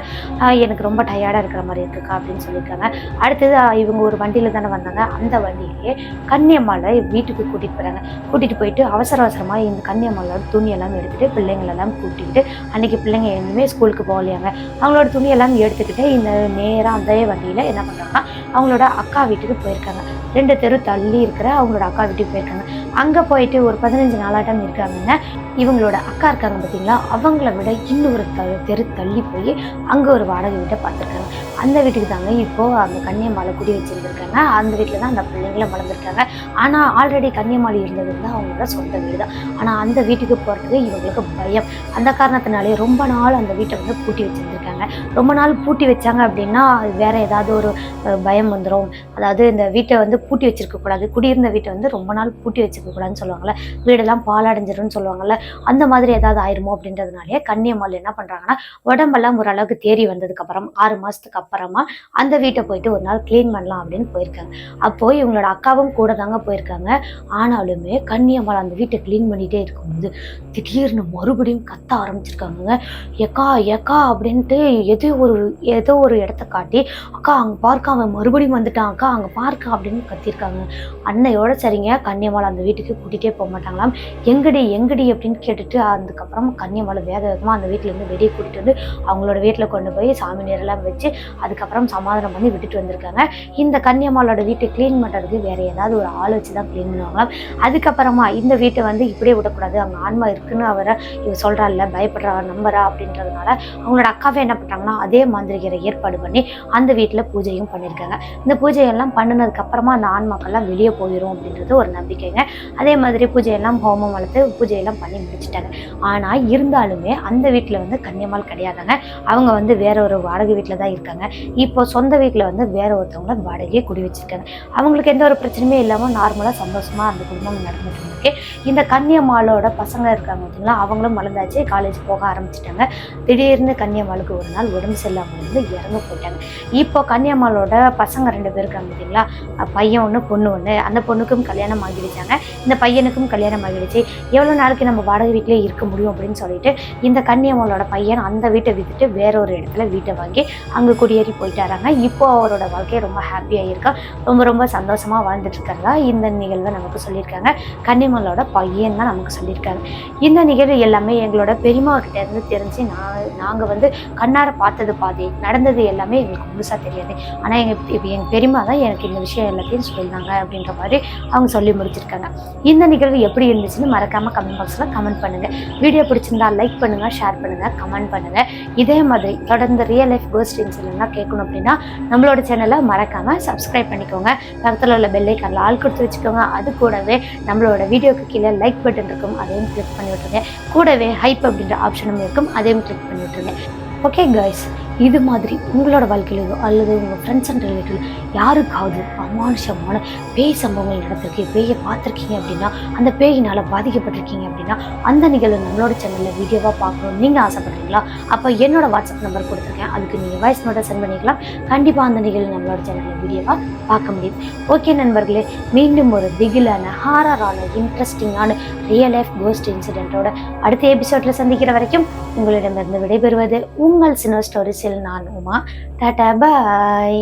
எனக்கு ரொம்ப டயர்டாக இருக்கிற மாதிரி இருக்குக்கா அப்படின்னு சொல்லியிருக்காங்க. அடுத்தது இவங்க ஒரு வண்டியில் தானே வந்தாங்க. அந்த வண்டியிலேயே கன்னியம்மாவை வீட்டுக்கு கூட்டிகிட்டு போகிறாங்க கூட்டிகிட்டு போயிட்டு அவசர அவசரமாக இந்த கன்னியம்மாவோட துணியெல்லாம் எடுத்துகிட்டு பிள்ளைங்களெல்லாம் கூட்டிகிட்டு அன்றைக்கி பிள்ளைங்க எதுவுமே ஸ்கூலுக்கு போகலையாங்க. அவங்களோட துணியெல்லாம் எடுத்துக்கிட்டு இந்த நேராக அதே வண்டியில் என்ன பண்ணுறாங்கன்னா அவங்களோட அக்கா வீட்டுக்கு போயிருக்காங்க. ரெண்டு தெரு தள்ளி இருக்கிற அவங்களோட அக்கா வீட்டுக்கு போயிருக்காங்க. அங்கே போயிட்டு ஒரு பதினஞ்சு நாளாட்டம் இருக்காங்கன்னா இவங்களோட அக்கா இருக்காங்க பார்த்தீங்களா அவங்கள விட இன்னொரு த தெரு தள்ளி போய் அங்கே ஒரு வாடகை வீட்டை பார்த்துருக்காங்க. அந்த வீட்டுக்கு தாங்க இப்போது அந்த கன்னியம்மாவை குடி வச்சுருந்துருக்காங்க. அந்த வீட்டில் தான் அந்த பிள்ளைங்களும் வளர்ந்துருக்காங்க. ஆனால் ஆல்ரெடி கன்னியமாளி இருந்தது தான் அவங்களோட சொந்த வீடு தான். ஆனால் அந்த வீட்டுக்கு போகிறதுக்கு இவங்களுக்கு பயம். அந்த காரணத்தினாலே ரொம்ப நாள் அந்த வீட்டை வந்து பூட்டி வச்சுருந்துருக்காங்க. ரொம்ப நாள் பூட்டி வச்சாங்க அப்படின்னா வேற ஏதாவது ஒரு பயம் வந்துடும் அதாவது இந்த வீட்டை வந்து பூட்டி வச்சுருக்கக்கூடாது. குடியிருந்த வீட்டை வந்து ரொம்ப நாள் பூட்டி வச்சு வச்சுக்கக்கூடாதுன்னு சொல்லுவாங்கள்ல வீடெல்லாம் பாலடைஞ்சிரும்னு சொல்லுவாங்கல்ல. அந்த மாதிரி ஏதாவது ஆயிருமோ அப்படின்றதுனாலே கன்னியம்மாள் என்ன பண்ணுறாங்கன்னா உடம்பெல்லாம் ஓரளவுக்கு தேறி வந்ததுக்கு அப்புறம் ஆறு மாசத்துக்கு அப்புறமா அந்த வீட்டை போயிட்டு ஒரு நாள் க்ளீன் பண்ணலாம் அப்படின்னு போயிருக்காங்க. அப்போ இவங்களோட அக்காவும் கூட தாங்க போயிருக்காங்க. ஆனாலுமே கன்னியம்மாள் அந்த வீட்டை க்ளீன் பண்ணிட்டே இருக்கும்போது திடீர்னு மறுபடியும் கத்த ஆரம்பிச்சிருக்காங்க ஏக்கா ஏக்கா அப்படின்ட்டு எதோ ஒரு ஏதோ ஒரு இடத்த காட்டி அக்கா அங்கே பார்க்க அவன் மறுபடியும் வந்துட்டான். அக்கா அங்கே பார்க்க அப்படின்னு கத்திருக்காங்க. அன்னையோட சரிங்க கன்னியம்மாள் அந்த வீட்டுக்கு கூட்டிகிட்டே போக மாட்டாங்களாம். எங்கடி எங்கடி அப்படின்னு கேட்டுட்டு அதுக்கப்புறம் கன்னியமலை வேக வேகமாக அந்த வீட்டிலேருந்து வெளியே கூட்டிட்டு வந்து அவங்களோட வீட்டில் கொண்டு போய் சாமி நேரெல்லாம் வச்சு அதுக்கப்புறம் சமாதானம் பண்ணி விட்டுட்டு வந்திருக்காங்க. இந்த கன்னியம்மாளோட வீட்டை க்ளீன் பண்ணுறதுக்கு வேறு ஏதாவது ஒரு ஆள் வச்சு தான் க்ளீன் பண்ணுவாங்களாம். அதுக்கப்புறமா இந்த வீட்டை வந்து இப்படியே விடக்கூடாது. அவங்க ஆன்மா இருக்குன்னு அவரை இவ சொல்கிறாள் பயப்படுறா நம்புறா அப்படின்றதுனால அவங்களோட அக்காவே என்ன பண்ணுறாங்கன்னா அதே மாந்திரிகரை ஏற்பாடு பண்ணி அந்த வீட்டில் பூஜையும் பண்ணியிருக்காங்க இந்த பூஜையெல்லாம் பண்ணினதுக்கப்புறமா அந்த ஆன்மாக்கள்லாம் வெளியே போயிடும் அப்படின்றது ஒரு நம்பிக்கைங்க. அதே மாதிரி பூஜையெல்லாம் ஹோமம் வளர்த்து பூஜையெல்லாம் பண்ணி முடிச்சிட்டாங்க. ஆனால் இருந்தாலுமே அந்த வீட்டில் வந்து கன்னியம்மாள் கிடையாதுங்க. அவங்க வந்து வேற ஒரு வாடகை வீட்டில் தான் இருக்காங்க. இப்போ சொந்த வீட்டில் வந்து வேற ஒருத்தவங்கள வாடகையே குடி வச்சிருக்காங்க. அவங்களுக்கு எந்த ஒரு பிரச்சனையுமே இல்லாமல் நார்மலாக சந்தோஷமாக அந்த குடும்பம் நடந்துட்டு இருக்கு. இந்த கன்னியம்மாளோட பசங்க இருக்காங்க பார்த்தீங்களா அவங்களும் வளர்ந்தாச்சு காலேஜ் போக ஆரம்பிச்சிட்டாங்க. திடீர்னு கன்னியம்மாளுக்கு ஒரு நாள் உடம்பு சரியில்லாமல் வந்து இறந்து போயிட்டாங்க. இப்போ கன்னியம்மாளோட பசங்க ரெண்டு பேர் இருக்காங்க பார்த்தீங்களா பையன் ஒன்று பொண்ணு ஒன்று அந்த பொண்ணுக்கும் கல்யாணம் ஆகிடுச்சாங்க இந்த பையனுக்கும் கல்யாணம் ஆகிடுச்சு. எவ்வளோ நாளைக்கு நம்ம வாடகை வீட்டிலே இருக்க முடியும் அப்படின்னு சொல்லிட்டு இந்த கன்னியம்மளோட பையன் அந்த வீட்டை வித்துட்டு வேற ஒரு இடத்துல வீட்டை வாங்கி அங்கே குடியேறி போயிட்டாராங்க. இப்போ அவரோட வாழ்க்கையை ரொம்ப ஹாப்பியாக இருக்கா ரொம்ப ரொம்ப சந்தோஷமாக வாழ்ந்துட்டு இந்த நிகழ்வை நமக்கு சொல்லியிருக்காங்க. கன்னிமலோட பையன் தான் நமக்கு சொல்லியிருக்காங்க. இந்த நிகழ்வு எல்லாமே எங்களோட பெரியம்மா கிட்டேருந்து தெரிஞ்சு நான் நாங்கள் வந்து கண்ணார பார்த்தது பாதி நடந்தது எல்லாமே எங்களுக்கு முழுசாக தெரியாது. ஆனால் எங்கள் இப்போ எங்கள் பெரியம்மா தான் எனக்கு இந்த விஷயம் எல்லாத்தையும் சொல்லியிருந்தாங்க அப்படின்ற மாதிரி அவங்க சொல்லி முடிச்சிருக்காங்க. இந்த நிகழ்வு எப்படி இருந்துச்சுன்னு மறக்காமல் கமெண்ட் பாக்ஸில் கமெண்ட் பண்ணுங்கள் வீடியோ பிடிச்சிருந்தா லைக் பண்ணுங்கள் ஷேர் பண்ணுங்கள் கமெண்ட் பண்ணுங்கள் இதே மாதிரி தொடர்ந்து ரியல் லைஃப் கோஸ்ட் இன்சிடென்ட்லாம் கேட்கணும் அப்படின்னா நம்மளோட சேனலை மறக்காமல் சப்ஸ்கிரைப் பண்ணிக்கோங்க. பக்கத்தில் உள்ள பெல்லைக்கானில் ஆள் கொடுத்து வச்சுக்கோங்க. அது கூடவே நம்மளோட வீடியோக்கு கீழே லைக் பட்டன் இருக்கும். அதையும் கிளிக் பண்ணி விட்டுருங்க. கூடவே ஹைப் அப்படின்ற ஆப்ஷனும் இருக்கும். அதையும் கிளிக் பண்ணி விட்டுருங்க. ஓகே கைஸ் இது மாதிரி உங்களோட வாழ்க்கையிலோ அல்லது உங்கள் ஃப்ரெண்ட்ஸ் அண்ட் ரிலேட்டிவ் யாருக்காவது அமானுஷமான பேய் சம்பவங்கள் நடந்திருக்கு பேயை பார்த்துருக்கீங்க அப்படின்னா அந்த பேயினால் பாதிக்கப்பட்டிருக்கீங்க அப்படின்னா அந்த நிகழ்வு நம்மளோட சேனலில் வீடியோவாக பார்க்கணும் நீங்கள் ஆசைப்படுறீங்களா? அப்போ என்னோட வாட்ஸ்அப் நம்பர் கொடுத்துருக்கேன். அதுக்கு நீங்கள் வாய்ஸ் நோட்டை சென்ட் பண்ணிக்கலாம். கண்டிப்பாக அந்த நிகழ்வு நம்மளோட சேனலில் வீடியோவாக பார்க்க முடியும். ஓகே நண்பர்களே மீண்டும் ஒரு திகிலான ஹாரரான இன்ட்ரெஸ்டிங்கான ரியல் லைஃப் கோஸ்ட் இன்சிடென்ட்டோட அடுத்த எபிசோடில் சந்திக்கிற வரைக்கும் உங்களிடமிருந்து விடைபெறுவது உங்கள் சினோ ஸ்டோரிஸில் நான் உமா. டாடா பாய்